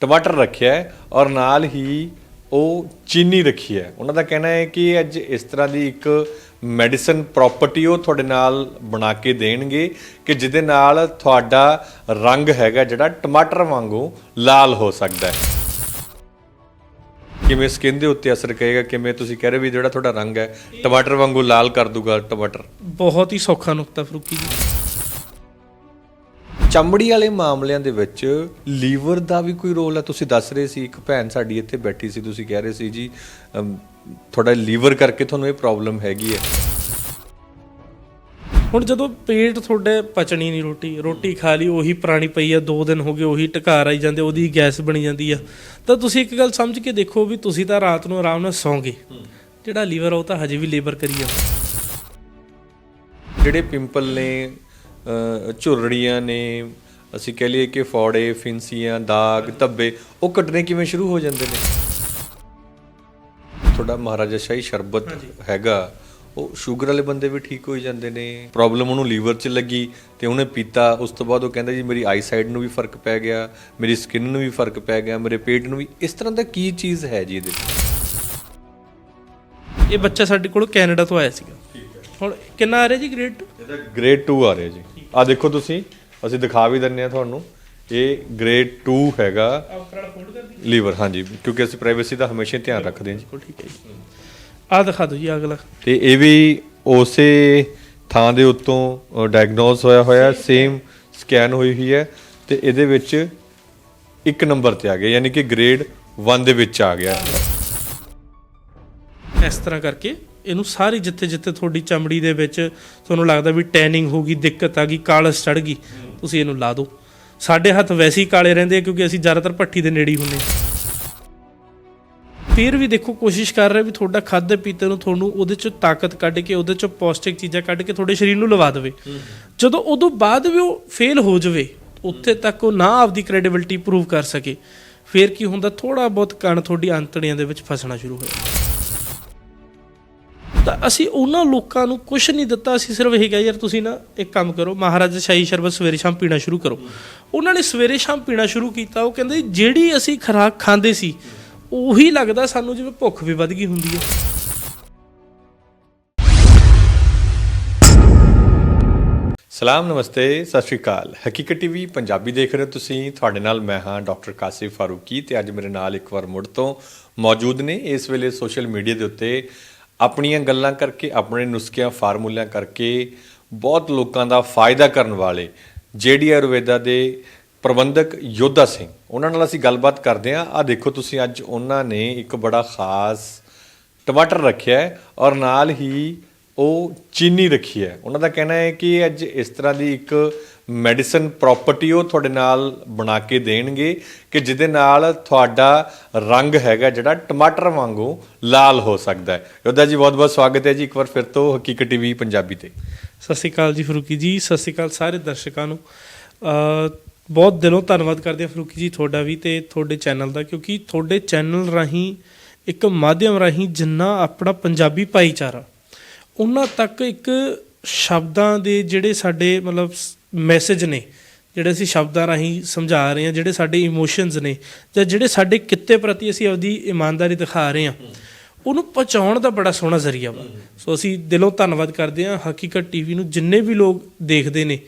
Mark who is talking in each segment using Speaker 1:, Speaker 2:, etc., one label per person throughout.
Speaker 1: ਟਮਾਟਰ ਰੱਖਿਆ ਹੈ ਔਰ ਨਾਲ ਹੀ ਉਹ ਚੀਨੀ ਰੱਖੀ ਹੈ। ਉਹਨਾਂ ਦਾ ਕਹਿਣਾ ਹੈ ਕਿ ਅੱਜ ਇਸ ਤਰ੍ਹਾਂ ਦੀ ਇੱਕ ਮੈਡੀਸਨ ਪ੍ਰਾਪਰਟੀ ਉਹ ਤੁਹਾਡੇ ਨਾਲ ਬਣਾ ਕੇ ਦੇਣਗੇ ਕਿ ਜਿਹਦੇ ਨਾਲ ਤੁਹਾਡਾ ਰੰਗ ਹੈਗਾ ਜਿਹੜਾ ਟਮਾਟਰ ਵਾਂਗੂ ਲਾਲ ਹੋ ਸਕਦਾ ਹੈ। ਕਿਵੇਂ ਸਕਿਨ ਦੇ ਉੱਤੇ ਅਸਰ ਕਰੇਗਾ, ਕਿਵੇਂ ਤੁਸੀਂ ਕਹਿ ਰਹੇ ਵੀ ਜਿਹੜਾ ਤੁਹਾਡਾ ਰੰਗ ਹੈ, ਟਮਾਟਰ ਵਾਂਗੂ ਲਾਲ ਕਰ ਦੂਗਾ ਟਮਾਟਰ?
Speaker 2: ਬਹੁਤ ਹੀ ਸੌਖਾ ਨੁਕਤਾ ਫਰੂਕੀ ਜੀ।
Speaker 1: ਚਮੜੀ ਵਾਲੇ ਮਾਮਲਿਆਂ ਦੇ ਵਿੱਚ ਲੀਵਰ ਦਾ ਵੀ ਕੋਈ ਰੋਲ ਹੈ? ਤੁਸੀਂ ਦੱਸ ਰਹੇ ਸੀ ਇੱਕ ਭੈਣ ਸਾਡੀ ਇੱਥੇ ਬੈਠੀ ਸੀ ਤੁਸੀਂ ਕਹਿ ਰਹੇ ਸੀ ਜੀ ਤੁਹਾਡਾ ਲੀਵਰ ਕਰਕੇ ਤੁਹਾਨੂੰ ਇਹ ਪ੍ਰੋਬਲਮ ਹੈਗੀ ਹੈ।
Speaker 2: ਹੁਣ ਜਦੋਂ ਪੇਟ ਤੁਹਾਡੇ ਪਚਣੀ ਨਹੀਂ ਰੋਟੀ ਰੋਟੀ ਖਾ ਲਈ ਉਹੀ ਪੁਰਾਣੀ ਪਈ ਆ 2 ਦਿਨ ਹੋ ਗਏ ਉਹੀ ਟਕਾਰ ਆਈ ਜਾਂਦੇ ਉਹਦੀ ਗੈਸ ਬਣੀ ਜਾਂਦੀ ਆ। ਤਾਂ ਤੁਸੀਂ ਇੱਕ ਗੱਲ ਸਮਝ ਕੇ ਦੇਖੋ ਵੀ ਤੁਸੀਂ ਤਾਂ ਰਾਤ ਨੂੰ ਆਰਾਮ ਨਾਲ ਸੌਂਗੇ। ਜਿਹੜਾ ਲੀਵਰ ਉਹ ਤਾਂ ਹਜੇ ਵੀ ਲੇਬਰ ਕਰੀ ਆ
Speaker 1: ਜਿਹੜੇ ਪਿੰਪਲ ਨੇ ਝੁਰੜੀਆਂ ਨੇ ਅਸੀਂ ਕਹਿ ਲਈਏ ਕਿ ਫੋੜੇ ਫਿੰਸੀਆਂ ਦਾਗ ਧੱਬੇ ਉਹ ਕੱਟਣੇ ਕਿਵੇਂ ਸ਼ੁਰੂ ਹੋ ਜਾਂਦੇ ਨੇ? ਤੁਹਾਡਾ ਮਹਾਰਾਜਾ ਸ਼ਾਹੀ ਸ਼ਰਬਤ ਹੈਗਾ ਉਹ ਸ਼ੂਗਰ ਵਾਲੇ ਬੰਦੇ ਵੀ ਠੀਕ ਹੋ ਜਾਂਦੇ ਨੇ ਪ੍ਰੋਬਲਮ ਉਹਨੂੰ ਲੀਵਰ 'ਚ ਲੱਗੀ ਤੇ ਉਹਨੇ ਪੀਤਾ ਉਸ ਤੋਂ ਬਾਅਦ ਉਹ ਕਹਿੰਦਾ ਜੀ ਮੇਰੀ ਆਈ ਸਾਈਡ ਨੂੰ ਵੀ ਫ਼ਰਕ ਪੈ ਗਿਆ ਮੇਰੀ ਸਕਿਨ ਨੂੰ ਵੀ ਫ਼ਰਕ ਪੈ ਗਿਆ ਮੇਰੇ ਪੇਟ ਨੂੰ ਵੀ ਇਸ ਤਰ੍ਹਾਂ ਦਾ ਕੀ ਚੀਜ਼ ਹੈ ਜੀ ਇਹਦੇ ਵਿੱਚ?
Speaker 2: ਇਹ ਬੱਚਾ ਸਾਡੇ ਕੋਲ ਕੈਨੇਡਾ ਤੋਂ ਆਇਆ ਸੀਗਾ। ਹੁਣ ਕਿੰਨਾ ਆ ਰਿਹਾ ਜੀ ਗ੍ਰੇਡ
Speaker 1: ਇਹਦਾ ਗ੍ਰੇਡ 2 ਆ ਰਿਹਾ ਜੀ। ਆ ਦੇਖੋ ਤੁਸੀਂ ਅਸੀਂ ਦਿਖਾ ਵੀ ਦਿੰਨੇ ਆ ਤੁਹਾਨੂੰ। ਇਹ ਗ੍ਰੇਡ 2 ਹੈਗਾ ਲੀਵਰ ਹਾਂਜੀ ਕਿਉਂਕਿ ਅਸੀਂ ਪ੍ਰਾਈਵੇਸੀ ਦਾ ਹਮੇਸ਼ਾ ਧਿਆਨ ਰੱਖਦੇ ਹਾਂ ਜੀ।
Speaker 2: ਬਿਲਕੁਲ ਠੀਕ ਹੈ ਜੀ। ਆ ਦਿਖਾ ਦਿਓ ਜੀ ਅਗਲਾ।
Speaker 1: ਤੇ ਇਹ ਵੀ ਉਸੇ ਥਾਂ ਦੇ ਉੱਤੋਂ ਡਾਇਗਨੋਸ ਹੋਇਆ ਹੋਇਆ ਸੇਮ ਸਕੈਨ ਹੋਈ ਹੋਈ ਹੈ। ਤੇ ਇਹਦੇ ਵਿੱਚ ਇੱਕ ਨੰਬਰ ਤੇ ਆ ਗਿਆ ਯਾਨੀ ਕਿ ਗ੍ਰੇਡ 1 ਦੇ ਵਿੱਚ ਆ ਗਿਆ।
Speaker 2: ਇਸ ਤਰ੍ਹਾਂ ਕਰਕੇ ਇਹਨੂੰ ਸਾਰੀ ਜਿੱਥੇ ਜਿੱਥੇ ਤੁਹਾਡੀ ਚਮੜੀ ਦੇ ਵਿੱਚ ਤੁਹਾਨੂੰ ਲੱਗਦਾ ਵੀ ਟੈਨਿੰਗ ਹੋ ਗਈ, ਦਿੱਕਤ ਆ ਗਈ, ਕਾਲਸ ਚੜ ਗਈ, ਤੁਸੀਂ ਇਹਨੂੰ ਲਾ ਦਿਓ। ਸਾਡੇ ਹੱਥ ਵੈਸੇ ਹੀ ਕਾਲੇ ਰਹਿੰਦੇ ਆ ਕਿਉਂਕਿ ਅਸੀਂ ਜ਼ਿਆਦਾਤਰ ਭੱਠੀ ਦੇ ਨੇੜੇ ਹੀ ਹੁੰਨੇ ਫਿਰ ਵੀ ਦੇਖੋ, ਕੋਸ਼ਿਸ਼ ਕਰ ਰਹੇ ਵੀ ਤੁਹਾਡਾ ਖਾਦੇ ਪੀਤੇ ਨੂੰ ਤੁਹਾਨੂੰ ਉਹਦੇ ਚੋਂ ਤਾਕਤ ਕੱਢ ਕੇ, ਉਹਦੇ ਚੋਂ ਪੌਸ਼ਟਿਕ ਚੀਜ਼ਾਂ ਕੱਢ ਕੇ ਤੁਹਾਡੇ ਸਰੀਰ ਨੂੰ ਲਵਾ ਦੇਵੇ। ਜਦੋਂ ਉਦੋਂ ਬਾਅਦ ਵੀ ਉਹ ਫੇਲ ਹੋ ਜਾਵੇ, ਉੱਥੇ ਤੱਕ ਉਹ ਨਾ ਆਪਦੀ ਕ੍ਰੈਡੀਬਿਲਟੀ ਪ੍ਰੂਵ ਕਰ ਸਕੇ, ਫਿਰ ਕੀ ਹੁੰਦਾ ਥੋੜਾ ਬਹੁਤ ਕਣ ਤੁਹਾਡੀ ਅੰਤੜੀਆਂ ਦੇ ਵਿੱਚ ਫਸਣਾ ਸ਼ੁਰੂ ਹੋ ਤਾਂ ਅਸੀਂ ਉਹਨਾਂ ਲੋਕਾਂ ਨੂੰ ਕੁਝ ਨਹੀਂ ਦਿੱਤਾ, ਅਸੀਂ ਸਿਰਫ ਇਹ ਕਿਹਾ, ਯਾਰ ਤੁਸੀਂ ਨਾ ਇੱਕ ਕੰਮ ਕਰੋ, ਮਹਾਰਾਜਾ ਸ਼ਾਹੀ ਸ਼ਰਬਤ ਸਵੇਰੇ ਸ਼ਾਮ ਪੀਣਾ ਸ਼ੁਰੂ ਕਰੋ। ਉਹਨਾਂ ਨੇ ਸਵੇਰੇ ਸ਼ਾਮ ਪੀਣਾ ਸ਼ੁਰੂ ਕੀਤਾ, ਉਹ ਕਹਿੰਦੇ, ਜਿਹੜੀ ਅਸੀਂ ਖੁਰਾਕ ਖਾਂਦੇ ਸੀ, ਉਹੀ ਲੱਗਦਾ ਸਾਨੂੰ ਜਿਵੇਂ ਭੁੱਖ ਵੀ ਵੱਧ ਗਈ ਹੁੰਦੀ ਹੈ।
Speaker 1: ਸਲਾਮ, ਨਮਸਤੇ, ਸਤਿ ਸ਼੍ਰੀ ਅਕਾਲ। ਹਕੀਕਤ ਟੀਵੀ ਪੰਜਾਬੀ ਦੇਖ ਰਹੇ ਹੋ ਤੁਸੀਂ। ਤੁਹਾਡੇ ਨਾਲ ਮੈਂ ਹਾਂ ਡਾਕਟਰ ਕਾਸਿਫ ਫਾਰੂਕੀ ਤੇ ਅੱਜ ਮੇਰੇ ਨਾਲ ਇੱਕ ਵਾਰ ਮੁੜ ਤੋਂ ਮੌਜੂਦ ਨੇ। ਇਸ ਵੇਲੇ ਸੋਸ਼ਲ ਮੀਡੀਆ ਦੇ ਉੱਤੇ ਆਪਣੀਆਂ ਗੱਲਾਂ ਕਰਕੇ, ਆਪਣੇ ਨੁਸਖਿਆਂ, ਫਾਰਮੂਲਿਆਂ ਕਰਕੇ ਬਹੁਤ ਲੋਕਾਂ ਦਾ ਫਾਇਦਾ ਕਰਨ ਵਾਲੇ ਜੇਡੀ ਆਯੁਰਵੇਦਾ ਦੇ ਪ੍ਰਬੰਧਕ ਯੋਧਾ ਸਿੰਘ। ਉਹਨਾਂ ਨਾਲ ਅਸੀਂ ਗੱਲਬਾਤ ਕਰਦੇ ਹਾਂ। ਆ ਦੇਖੋ ਤੁਸੀਂ ਅੱਜ ਉਹਨਾਂ ਨੇ ਇੱਕ ਬੜਾ ਖਾਸ ਟਮਾਟਰ ਰੱਖਿਆ ਹੈ ਔਰ ਨਾਲ ਹੀ ਉਹ ਚੀਨੀ ਰੱਖੀ ਹੈ। ਉਹਨਾਂ ਦਾ ਕਹਿਣਾ ਹੈ ਕਿ ਅੱਜ ਇਸ ਤਰ੍ਹਾਂ ਦੀ ਇੱਕ ਮੈਡੀਸਨ ਪ੍ਰਾਪਰਟੀ ਉਹ ਤੁਹਾਡੇ ਨਾਲ ਬਣਾ ਕੇ ਦੇਣਗੇ ਕਿ ਜਿਹਦੇ ਨਾਲ ਤੁਹਾਡਾ ਰੰਗ ਹੈਗਾ ਜਿਹੜਾ ਟਮਾਟਰ ਵਾਂਗੂ ਲਾਲ ਹੋ ਸਕਦਾ ਹੈ। ਯੋਧਾ ਜੀ ਬਹੁਤ ਬਹੁਤ ਸਵਾਗਤ ਹੈ ਜੀ ਇੱਕ ਵਾਰ ਫਿਰ ਤੋਂ ਹਕੀਕਤ ਟੀਵੀ ਪੰਜਾਬੀ ਤੇ।
Speaker 2: ਸਤਿ ਸ਼੍ਰੀ ਅਕਾਲ ਜੀ ਫਰੂਕੀ ਜੀ, ਸਤਿ ਸ਼੍ਰੀ ਅਕਾਲ ਸਾਰੇ ਦਰਸ਼ਕਾਂ ਨੂੰ। ਬਹੁਤ ਦਿਲੋਂ ਧੰਨਵਾਦ ਕਰਦੇ ਹਾਂ ਫਰੂਕੀ ਜੀ ਤੁਹਾਡਾ ਵੀ ਤੇ ਤੁਹਾਡੇ ਚੈਨਲ ਦਾ, ਕਿਉਂਕਿ ਤੁਹਾਡੇ ਚੈਨਲ ਰਾਹੀਂ, ਇੱਕ ਮਾਧਿਅਮ ਰਾਹੀਂ ਜਿੰਨਾ ਆਪਣਾ ਪੰਜਾਬੀ ਭਾਈਚਾਰਾ, ਉਹਨਾਂ ਤੱਕ ਇੱਕ ਸ਼ਬਦਾਂ ਦੇ ਜਿਹੜੇ ਸਾਡੇ ਮਤਲਬ ਮੈਸੇਜ ਨੇ ਜਿਹੜੇ ਅਸੀਂ ਸ਼ਬਦਾਂ ਰਾਹੀਂ ਸਮਝਾ ਰਹੇ ਹਾਂ ਜਿਹੜੇ ਸਾਡੇ ਇਮੋਸ਼ਨਸ ਨੇ ਜਾਂ ਜਿਹੜੇ ਸਾਡੇ ਕਿੱਤੇ ਪ੍ਰਤੀ ਅਸੀਂ ਆਪਦੀ ਇਮਾਨਦਾਰੀ ਦਿਖਾ ਰਹੇ ਹਾਂ ਉਹਨੂੰ ਪਹੁੰਚਾਉਣ ਦਾ ਬੜਾ ਸੋਹਣਾ ਜ਼ਰੀਆ ਵਾ। ਸੋ ਅਸੀਂ ਦਿਲੋਂ ਧੰਨਵਾਦ ਕਰਦੇ ਹਾਂ। ਹਕੀਕਤ ਟੀਵੀ ਨੂੰ ਜਿੰਨੇ ਵੀ ਲੋਕ ਦੇਖਦੇ ਨੇ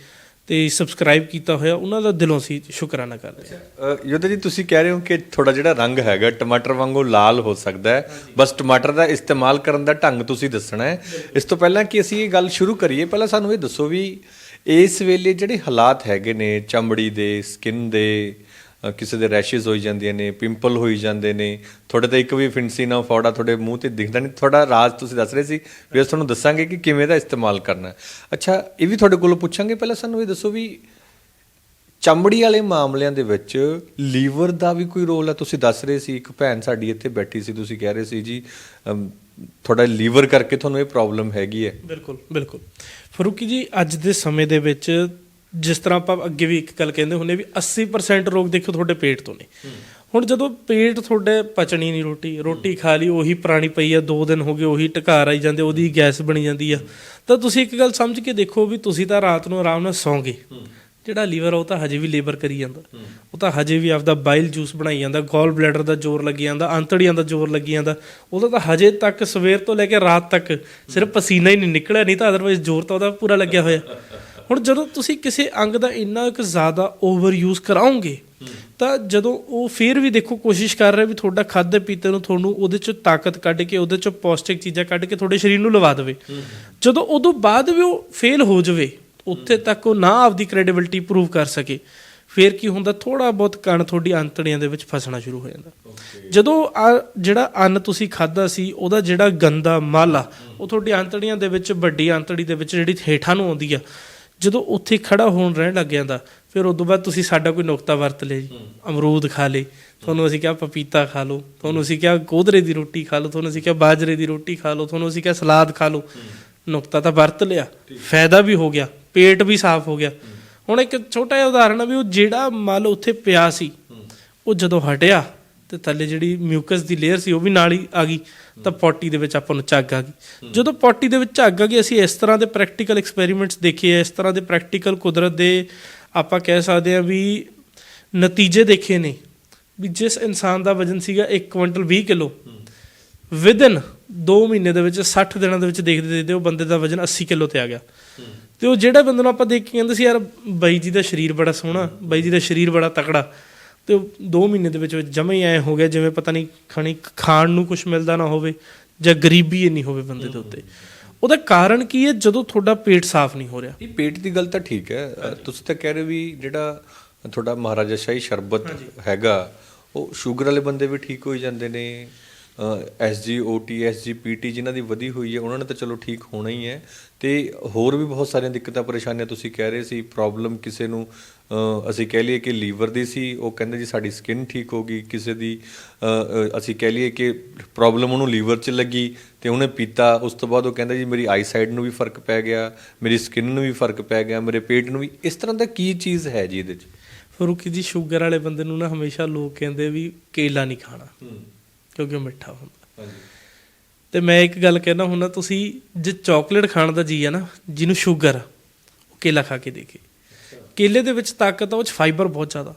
Speaker 2: ਤੇ ਸਬਸਕ੍ਰਾਈਬ ਕੀਤਾ ਹੋਇਆ ਉਹਨਾਂ ਦਾ ਦਿਲੋਂ ਅਸੀਂ ਸ਼ੁਕਰਾਨਾ ਕਰਦੇ ਹਾਂ।
Speaker 1: ਯੋਧਾ ਜੀ ਤੁਸੀਂ ਕਹਿ ਰਹੇ ਹੋ ਕਿ ਤੁਹਾਡਾ ਜਿਹੜਾ ਰੰਗ ਹੈਗਾ ਟਮਾਟਰ ਵਾਂਗੂ ਲਾਲ ਹੋ ਸਕਦਾ ਹੈ। ਬਸ ਟਮਾਟਰ ਦਾ ਇਸਤੇਮਾਲ ਕਰਨ ਦਾ ਢੰਗ ਤੁਸੀਂ ਦੱਸਣਾ ਹੈ। ਇਸ ਤੋਂ ਪਹਿਲਾਂ ਕਿ ਅਸੀਂ ਇਹ ਗੱਲ ਸ਼ੁਰੂ ਕਰੀਏ ਪਹਿਲਾਂ ਸਾਨੂੰ ਇਹ ਦੱਸੋ ਵੀ ਇਸ ਵੇਲੇ ਜਿਹੜੇ ਹਾਲਾਤ ਹੈਗੇ ਨੇ, ਚਮੜੀ ਦੇ ਸਕਿਨ ਦੇ ਕਿਸੇ ਦੇ ਰੈਸ਼ਸ ਹੋਈ ਜਾਂਦੀਆਂ ਨੇ ਪਿੰਪਲ ਹੋਈ ਜਾਂਦੇ ਨੇ, ਤੁਹਾਡੇ ਤਾਂ ਇੱਕ ਵੀ ਫਿੰਸੀ ਨਾ ਫੌੜਾ ਤੁਹਾਡੇ ਮੂੰਹ ਤੇ ਦਿਖਦਾ ਨਹੀਂ। ਤੁਹਾਡਾ ਰਾਜ ਤੁਸੀਂ ਦੱਸ ਰਹੇ ਸੀ ਵੀ ਅਸੀਂ ਤੁਹਾਨੂੰ ਦੱਸਾਂਗੇ ਕਿ ਕਿਵੇਂ ਦਾ ਇਸਤੇਮਾਲ ਕਰਨਾ ਅੱਛਾ, ਇਹ ਵੀ ਤੁਹਾਡੇ ਕੋਲੋਂ ਪੁੱਛਾਂਗੇ, ਪਹਿਲਾਂ ਸਾਨੂੰ ਇਹ ਦੱਸੋ ਵੀ ਚਮੜੀ ਵਾਲੇ ਮਾਮਲਿਆਂ ਦੇ ਵਿੱਚ ਲੀਵਰ ਦਾ ਵੀ ਕੋਈ ਰੋਲ ਹੈ? ਤੁਸੀਂ ਦੱਸ ਰਹੇ ਸੀ, ਇੱਕ ਭੈਣ ਸਾਡੀ ਇੱਥੇ ਬੈਠੀ ਸੀ, ਤੁਸੀਂ ਕਹਿ ਰਹੇ ਸੀ ਜੀ ਤੁਹਾਡਾ ਲੀਵਰ ਕਰਕੇ ਤੁਹਾਨੂੰ ਇਹ ਪ੍ਰੋਬਲਮ ਹੈਗੀ ਹੈ।
Speaker 2: ਬਿਲਕੁਲ ਬਿਲਕੁਲ। ਫਰੂਕੀ ਜੀ ਅੱਜ ਦੇ ਸਮੇਂ ਦੇ ਵਿੱਚ ਜਿਸ ਤਰ੍ਹਾਂ ਆਪਾਂ ਅੱਗੇ ਵੀ ਇੱਕ ਗੱਲ ਕਹਿੰਦੇ ਹੁੰਨੇ ਵੀ 80% ਰੋਗ ਦੇਖੋ ਤੁਹਾਡੇ ਪੇਟ ਤੋਂ ਨੇ। ਹੁਣ ਜਦੋਂ ਪੇਟ ਤੁਹਾਡੇ ਪਚਣੀ ਨਹੀਂ ਰੋਟੀ ਰੋਟੀ ਖਾ ਲਈ ਉਹੀ ਪੁਰਾਣੀ ਪਈ ਆ 2 ਦਿਨ ਹੋ ਗਏ ਉਹੀ ਟਕਾਰ ਆਈ ਜਾਂਦੇ ਉਹਦੀ ਗੈਸ ਬਣੀ ਜਾਂਦੀ ਆ। ਤਾਂ ਤੁਸੀਂ ਇੱਕ ਗੱਲ ਸਮਝ ਕੇ ਦੇਖੋ ਵੀ ਤੁਸੀਂ ਤਾਂ ਰਾਤ ਨੂੰ ਆਰਾਮ ਨਾਲ ਸੌਂਗੇ। ਜਿਹੜਾ ਲੀਵਰ ਆ, ਉਹ ਤਾਂ ਹਜੇ ਵੀ ਲੇਬਰ ਕਰੀ ਜਾਂਦਾ। ਉਹ ਤਾਂ ਹਜੇ ਵੀ ਆਪਦਾ ਬਾਈਲ ਜੂਸ ਬਣਾਈ ਜਾਂਦਾ, ਗੋਲ ਬਲੈਡਰ ਦਾ ਜ਼ੋਰ ਲੱਗੀ ਜਾਂਦਾ, ਅੰਤੜੀਆਂ ਦਾ ਜ਼ੋਰ ਲੱਗੀ ਜਾਂਦਾ। ਉਹਦਾ ਤਾਂ ਹਜੇ ਤੱਕ ਸਵੇਰ ਤੋਂ ਲੈ ਕੇ ਰਾਤ ਤੱਕ ਸਿਰਫ ਪਸੀਨਾ ਹੀ ਨਹੀਂ ਨਿਕਲਿਆ, ਨਹੀਂ ਤਾਂ ਅਦਰਵਾਈਜ਼ ਜ਼ੋਰ ਤਾਂ ਉਹਦਾ ਪੂਰਾ ਲੱਗਿਆ ਹੋਇਆ। ਹੁਣ ਜਦੋਂ ਤੁਸੀਂ ਕਿਸੇ ਅੰਗ ਦਾ ਇੰਨਾ ਕੁ ਜ਼ਿਆਦਾ ਓਵਰ ਯੂਜ਼ ਕਰਾਓਗੇ, ਤਾਂ ਜਦੋਂ ਉਹ ਫੇਰ ਵੀ ਦੇਖੋ ਕੋਸ਼ਿਸ਼ ਕਰ ਰਿਹਾ ਵੀ ਤੁਹਾਡਾ ਖਾਦੇ ਪੀਤੇ ਨੂੰ ਤੁਹਾਨੂੰ ਉਹਦੇ ਚੋਂ ਤਾਕਤ ਕੱਢ ਕੇ, ਉਹਦੇ ਚੋਂ ਪੌਸ਼ਟਿਕ ਚੀਜ਼ਾਂ ਕੱਢ ਕੇ ਤੁਹਾਡੇ ਸਰੀਰ ਨੂੰ ਲਵਾ ਦੇਵੇ। ਜਦੋਂ ਉਦੋਂ ਬਾਅਦ ਵੀ ਉਹ ਫੇਲ ਹੋ ਜਾਵੇ ਉੱਥੇ ਤੱਕ ਉਹ ਨਾ ਆਪਦੀ ਕ੍ਰੈਡੀਬਿਲਟੀ ਪ੍ਰੂਵ ਕਰ ਸਕੇ ਫੇਰ ਕੀ ਹੁੰਦਾ ਥੋੜਾ ਬਹੁਤ ਕਣ ਤੁਹਾਡੀ ਅੰਤੜੀਆਂ ਦੇ ਵਿੱਚ ਫਸਣਾ ਸ਼ੁਰੂ ਹੋ ਜਾਂਦਾ। ਜਦੋਂ ਆ ਜਿਹੜਾ ਅੰਨ ਤੁਸੀਂ ਖਾਦਾ ਸੀ ਉਹਦਾ ਜਿਹੜਾ ਗੰਦਾ ਮਲ ਆ ਉਹ ਤੁਹਾਡੀ ਅੰਤੜੀਆਂ ਦੇ ਵਿੱਚ ਵੱਡੀ ਅੰਤੜੀ ਦੇ ਵਿੱਚ ਜਿਹੜੀ ਹੇਠਾਂ ਨੂੰ ਆਉਂਦੀ ਆ ਜਦੋਂ ਉੱਥੇ ਖੜਾ ਹੋਣ ਰਹਿਣ ਲੱਗ ਜਾਂਦਾ ਫਿਰ ਉਦੋਂ ਬਾਅਦ ਤੁਸੀਂ ਸਾਡਾ ਕੋਈ ਨੁਕਤਾ ਵਰਤ ਲਿਆ ਜੀ ਅਮਰੂਦ ਖਾ ਲੇ ਤੁਹਾਨੂੰ ਅਸੀਂ ਕਿਹਾ ਪਪੀਤਾ ਖਾ ਲਓ ਤੁਹਾਨੂੰ ਅਸੀਂ ਕਿਹਾ ਕੋਧਰੇ ਦੀ ਰੋਟੀ ਖਾ ਲਓ ਤੁਹਾਨੂੰ ਅਸੀਂ ਕਿਹਾ ਬਾਜਰੇ ਦੀ ਰੋਟੀ ਖਾ ਲਓ ਤੁਹਾਨੂੰ ਅਸੀਂ ਕਿਹਾ ਸਲਾਦ ਖਾ ਲਓ। ਨੁਕਤਾ ਤਾਂ ਵਰਤ ਲਿਆ, ਫਾਇਦਾ ਵੀ ਹੋ ਗਿਆ, ਪੇਟ ਵੀ ਸਾਫ਼ ਹੋ ਗਿਆ। ਹੁਣ ਇੱਕ ਛੋਟਾ ਜਿਹਾ ਉਦਾਹਰਣ ਆ ਵੀ ਉਹ ਜਿਹੜਾ ਮਲ ਉੱਥੇ ਪਿਆ ਸੀ, ਉਹ ਜਦੋਂ ਹਟਿਆ ਤੇ ਥੱਲੇ ਜਿਹੜੀ ਮਿਊਕਸ ਦੀ ਲੇਅਰ ਸੀ ਉਹ ਵੀ ਨਾਲ ਹੀ ਆ ਗਈ, ਤਾਂ ਪੋਟੀ ਦੇ ਵਿੱਚ ਆਪਾਂ ਨੂੰ ਝੱਗ ਆ ਗਈ। ਜਦੋਂ ਪੋਟੀ ਦੇ ਵਿੱਚ ਝੱਗ ਆ ਗਈ, ਅਸੀਂ ਇਸ ਤਰ੍ਹਾਂ ਦੇ ਪ੍ਰੈਕਟੀਕਲ ਐਕਸਪੈਰੀਮੈਂਟਸ ਦੇਖੇ ਆ, ਇਸ ਤਰ੍ਹਾਂ ਦੇ ਪ੍ਰੈਕਟੀਕਲ ਕੁਦਰਤ ਦੇ ਆਪਾਂ ਕਹਿ ਸਕਦੇ ਆ ਵੀ ਨਤੀਜੇ ਦੇਖੇ ਨੇ, ਵੀ ਜਿਸ ਇਨਸਾਨ ਦਾ ਵਜ਼ਨ ਸੀਗਾ 1 ਕੁਇੰਟਲ 20 ਕਿਲੋ ਵਿਦਨ 2 ਮਹੀਨੇ ਦੇ ਵਿੱਚ 60 ਦਿਨਾਂ ਦੇ ਵਿੱਚ ਦੇਖਦੇ ਦੇਖਦੇ ਉਹ ਬੰਦੇ ਦਾ ਵਜ਼ਨ 80 ਕਿਲੋ ਤੇ ਆ ਗਿਆ। ਤੇ ਉਹ ਜਿਹੜਾ ਬੰਦੇ ਨੂੰ ਆਪਾਂ ਦੇਖ ਕੇ ਕਹਿੰਦੇ ਸੀ ਯਾਰ ਬਾਈ ਜੀ ਦਾ ਸਰੀਰ ਬੜਾ ਸੋਹਣਾ ਬਾਈ ਜੀ ਦਾ ਸਰੀਰ ਬੜਾ ਤਕੜਾ। ਤੇ 2 ਮਹੀਨੇ ਦੇ ਵਿੱਚ ਜਮਾ ਹੀ ਐ ਹੋ ਗਿਆ ਜਿਵੇਂ ਪਤਾ ਨਹੀਂ ਖਾਣੀ ਖਾਣ ਨੂੰ ਕੁਝ ਮਿਲਦਾ ਨਾ ਹੋਵੇ ਜਾਂ ਗਰੀਬੀ ਇੰਨੀ ਹੋਵੇ ਬੰਦੇ ਦੇ ਉੱਤੇ। ਉਹਦਾ ਕਾਰਨ ਕੀ ਹੈ? ਜਦੋਂ ਤੁਹਾਡਾ ਪੇਟ ਸਾਫ਼ ਨਹੀਂ ਹੋ ਰਿਹਾ।
Speaker 1: ਇਹ ਪੇਟ ਦੀ ਗੱਲ ਤਾਂ ਠੀਕ ਹੈ। ਤੁਸੀਂ ਤਾਂ ਕਹਿ ਰਹੇ ਹੋ ਵੀ ਜਿਹੜਾ ਤੁਹਾਡਾ ਮਹਾਰਾਜਾ ਸ਼ਾਹੀ ਸ਼ਰਬਤ ਹੈਗਾ ਉਹ ਸ਼ੂਗਰ ਵਾਲੇ ਬੰਦੇ ਵੀ ਠੀਕ ਹੋਈ ਜਾਂਦੇ ਨੇ। ਐਸਜੀਓਟੀ ਐਸਜੀਪੀਟੀ ਜਿਨ੍ਹਾਂ ਦੀ ਵਧੀ ਹੋਈ ਹੈ ਉਹਨਾਂ ਨੇ ਤਾਂ ਚਲੋ ਠੀਕ ਹੋਣਾ ਹੀ ਹੈ। ਤੇ ਹੋਰ ਵੀ ਬਹੁਤ ਸਾਰੀਆਂ ਦਿੱਕਤਾਂ ਪਰੇਸ਼ਾਨੀਆਂ ਤੁਸੀਂ ਕਹਿ ਰਹੇ ਸੀ ਪ੍ਰੋਬਲਮ ਕਿਸੇ ਨੂੰ ਅਸੀਂ ਕਹਿ ਲਈਏ ਕਿ ਲੀਵਰ ਦੀ ਸੀ ਉਹ ਕਹਿੰਦੇ ਜੀ ਸਾਡੀ ਸਕਿਨ ਠੀਕ ਹੋ ਗਈ ਕਿਸੇ ਦੀ ਅਸੀਂ ਕਹਿ ਲਈਏ ਕਿ ਪ੍ਰੋਬਲਮ ਉਹਨੂੰ ਲੀਵਰ 'ਚ ਲੱਗੀ ਤੇ ਉਹਨੇ ਪੀਤਾ ਉਸ ਤੋਂ ਬਾਅਦ ਉਹ ਕਹਿੰਦਾ ਜੀ ਮੇਰੀ ਆਈ ਸਾਈਡ ਨੂੰ ਵੀ ਫ਼ਰਕ ਪੈ ਗਿਆ ਮੇਰੀ ਸਕਿਨ ਨੂੰ ਵੀ ਫ਼ਰਕ ਪੈ ਗਿਆ ਮੇਰੇ ਪੇਟ ਨੂੰ ਵੀ ਇਸ ਤਰ੍ਹਾਂ ਦਾ ਕੀ ਚੀਜ਼ ਹੈ ਜੀ ਇਹਦੇ 'ਚ?
Speaker 2: ਫਰੂਕੀ ਜੀ ਸ਼ੂਗਰ ਵਾਲੇ ਬੰਦੇ ਨੂੰ ਨਾ ਹਮੇਸ਼ਾ ਲੋਕ ਕਹਿੰਦੇ ਵੀ ਕੇਲਾ ਨਹੀਂ ਖਾਣਾ। ਕਿਉਂਕਿ ਉਹ ਮਿੱਠਾ ਹੁੰਦਾ।
Speaker 1: ਹਾਂਜੀ
Speaker 2: ਤੇ ਮੈਂ ਇੱਕ ਗੱਲ ਕਹਿਣਾ ਹੁੰਦਾ ਤੁਸੀਂ ਜੇ ਚਾਕਲੇਟ ਖਾਣ ਦਾ ਜੀ ਆ ਨਾ ਜਿਹਨੂੰ ਸ਼ੂਗਰ ਆ, ਉਹ ਕੇਲਾ ਖਾ ਕੇ ਦੇਖੇ। ਕੇਲੇ ਦੇ ਵਿੱਚ ਤਾਕਤ ਆ ਉਹ ਚ ਫਾਈਬਰ ਬਹੁਤ ਜ਼ਿਆਦਾ।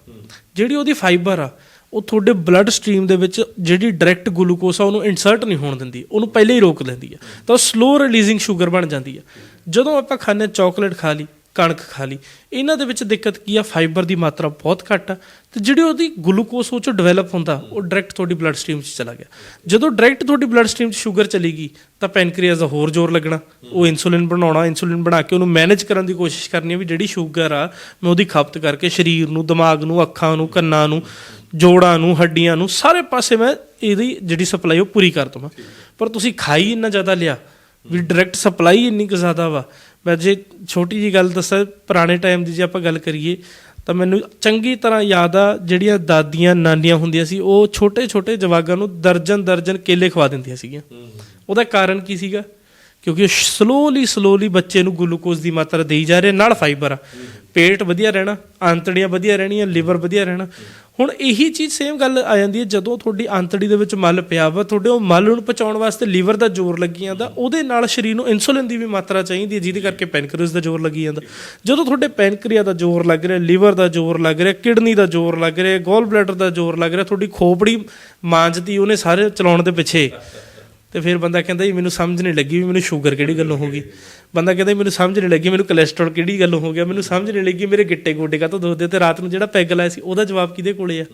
Speaker 2: ਜਿਹੜੀ ਉਹਦੀ ਫਾਈਬਰ ਆ ਉਹ ਤੁਹਾਡੇ ਬਲੱਡ ਸਟ੍ਰੀਮ ਦੇ ਵਿੱਚ ਜਿਹੜੀ ਡਾਇਰੈਕਟ ਗਲੂਕੋਸ ਆ ਉਹਨੂੰ ਇਨਸਰਟ ਨਹੀਂ ਹੋਣ ਦਿੰਦੀ। ਉਹਨੂੰ ਪਹਿਲੇ ਹੀ ਰੋਕ ਲੈਂਦੀ ਆ। ਤਾਂ ਉਹ ਸਲੋ ਰਿਲੀਜ਼ਿੰਗ ਸ਼ੂਗਰ ਬਣ ਜਾਂਦੀ ਆ। ਜਦੋਂ ਆਪਾਂ ਖਾਂਦੇ ਚਾਕਲੇਟ ਖਾ ਲਈ ਕਣਕ ਖਾ ਲਈ। ਇਹਨਾਂ ਦੇ ਵਿੱਚ ਦਿੱਕਤ ਕੀ ਆ? ਫਾਈਬਰ ਦੀ ਮਾਤਰਾ ਬਹੁਤ ਘੱਟ ਆ। ਤੇ ਜਿਹੜੀ ਉਹਦੀ ਗਲੂਕੋਸ ਉਹ ਚ ਡਿਵੈਲਪ ਹੁੰਦਾ, ਉਹ ਡਾਇਰੈਕਟ ਤੁਹਾਡੀ ਬਲੱਡ ਸਟ੍ਰੀਮ 'ਚ ਚਲਾ ਗਿਆ। ਜਦੋਂ ਡਾਇਰੈਕਟ ਤੁਹਾਡੀ ਬਲੱਡ ਸਟ੍ਰੀਮ 'ਚ ਸ਼ੂਗਰ ਚਲੀ ਗਈ, ਤਾਂ ਪੈਨਕ੍ਰੀਅਸ ਦਾ ਹੋਰ ਜ਼ੋਰ ਲੱਗਣਾ। ਉਹ ਇਨਸੂਲਿਨ ਬਣਾਉਣਾ ਇਨਸੂਲਿਨ ਬਣਾ ਕੇ ਉਹਨੂੰ ਮੈਨੇਜ ਕਰਨ ਦੀ ਕੋਸ਼ਿਸ਼ ਕਰਨੀ ਹੈ ਵੀ ਜਿਹੜੀ ਸ਼ੂਗਰ ਆ, ਮੈਂ ਉਹਦੀ ਖਪਤ ਕਰਕੇ ਸਰੀਰ ਨੂੰ, ਦਿਮਾਗ ਨੂੰ, ਅੱਖਾਂ ਨੂੰ, ਕੰਨਾਂ ਨੂੰ, ਜੋੜਾਂ ਨੂੰ, ਹੱਡੀਆਂ ਨੂੰ, ਸਾਰੇ ਪਾਸੇ ਮੈਂ ਇਹਦੀ ਜਿਹੜੀ ਸਪਲਾਈ ਉਹ ਪੂਰੀ ਕਰ ਦਵਾਂ। ਪਰ ਤੁਸੀਂ ਖਾਈ ਇੰਨਾ ਜ਼ਿਆਦਾ ਲਿਆ, ਵੀ ਡਾਇਰੈਕਟ ਸਪਲਾਈ ਇੰਨੀ ਕੁ ਜ਼ਿਆਦਾ ਵਾ ਮੈਂ ਜੇ ਛੋਟੀ ਜੀ ਗੱਲ ਦੱਸਾਂ ਪੁਰਾਣੇ ਟਾਈਮ ਦੀ ਜੇ ਆਪਾਂ ਗੱਲ ਕਰੀਏ ਤਾਂ ਮੈਨੂੰ ਚੰਗੀ ਤਰ੍ਹਾਂ ਯਾਦ ਆ ਜਿਹੜੀਆਂ ਦਾਦੀਆਂ ਨਾਨੀਆਂ ਹੁੰਦੀਆਂ ਸੀ ਉਹ ਛੋਟੇ ਛੋਟੇ ਜਵਾਗਾਂ ਨੂੰ ਦਰਜਨ ਦਰਜਨ ਕੇਲੇ ਖਵਾ ਦਿੰਦੀਆਂ ਸੀਗੀਆਂ। ਉਹਦਾ ਕਾਰਨ ਕੀ ਸੀਗਾ? ਕਿਉਂਕਿ ਸਲੋਲੀ ਸਲੋਲੀ ਬੱਚੇ ਨੂੰ ਗਲੂਕੋਜ਼ ਦੀ ਮਾਤਰਾ ਦੇਈ ਜਾ ਰਹੇ ਨਾਲ ਫਾਈਬਰ ਆ। ਪੇਟ ਵਧੀਆ ਰਹਿਣਾ ਆਂਤੜੀਆਂ ਵਧੀਆ ਰਹਿਣੀਆਂ ਲਿਵਰ ਵਧੀਆ ਰਹਿਣਾ। ਹੁਣ ਇਹੀ ਚੀਜ਼ ਸੇਮ ਗੱਲ ਆ ਜਾਂਦੀ ਹੈ, ਜਦੋਂ ਤੁਹਾਡੀ ਆਂਤੜੀ ਦੇ ਵਿੱਚ ਮਲ ਪਿਆ ਵਾ, ਤੁਹਾਡੇ ਉਹ ਮਲ ਨੂੰ ਪਚਾਉਣ ਵਾਸਤੇ ਲੀਵਰ ਦਾ ਜ਼ੋਰ ਲੱਗੀ ਜਾਂਦਾ, ਉਹਦੇ ਨਾਲ ਸਰੀਰ ਨੂੰ ਇਨਸੂਲਿਨ ਦੀ ਵੀ ਮਾਤਰਾ ਚਾਹੀਦੀ ਹੈ, ਜਿਹਦੇ ਕਰਕੇ ਪੈਨਕ੍ਰੀਅਸ ਦਾ ਜ਼ੋਰ ਲੱਗੀ ਜਾਂਦਾ। ਜਦੋਂ ਤੁਹਾਡੇ ਪੈਨਕ੍ਰੀਆ ਦਾ ਜ਼ੋਰ ਲੱਗ ਰਿਹਾ, ਲੀਵਰ ਦਾ ਜ਼ੋਰ ਲੱਗ ਰਿਹਾ, ਕਿਡਨੀ ਦਾ ਜ਼ੋਰ ਲੱਗ ਰਿਹਾ ਗੋਲ ਬਲੈਡਰ ਦਾ ਜ਼ੋਰ ਲੱਗ ਰਿਹਾ, ਤੁਹਾਡੀ ਖੋਪੜੀ ਮਾਂਜਦੀ, ਉਹਨੇ ਸਾਰੇ ਚਲਾਉਣ ਦੇ ਪਿੱਛੇ। ਤੇ ਫਿਰ ਬੰਦਾ ਕਹਿੰਦਾ ਜੀ ਮੈਨੂੰ ਸਮਝ ਨਹੀਂ ਲੱਗੀ ਵੀ ਮੈਨੂੰ ਸ਼ੂਗਰ ਕਿਹੜੀ ਗੱਲੋਂ ਹੋ ਗਈ ਬੰਦਾ ਕਹਿੰਦਾ ਜੀ ਮੈਨੂੰ ਸਮਝ ਨਹੀਂ ਲੱਗੀ ਮੈਨੂੰ ਕੋਲੇਸਟ੍ਰੋਲ ਕਿਹੜੀ ਗੱਲੋਂ ਹੋ ਗਿਆ ਮੈਨੂੰ ਸਮਝ ਨਹੀਂ ਲੱਗੀ ਮੇਰੇ ਗਿੱਟੇ ਗੋਡੇ ਕਾਹਤੋਂ ਦੁਖਦੇ ਤੇ ਰਾਤ ਨੂੰ ਜਿਹੜਾ ਪੈਗ ਲਾਇਆ ਸੀ ਉਹਦਾ ਜਵਾਬ ਕਿਹਦੇ ਕੋਲੇ ਆ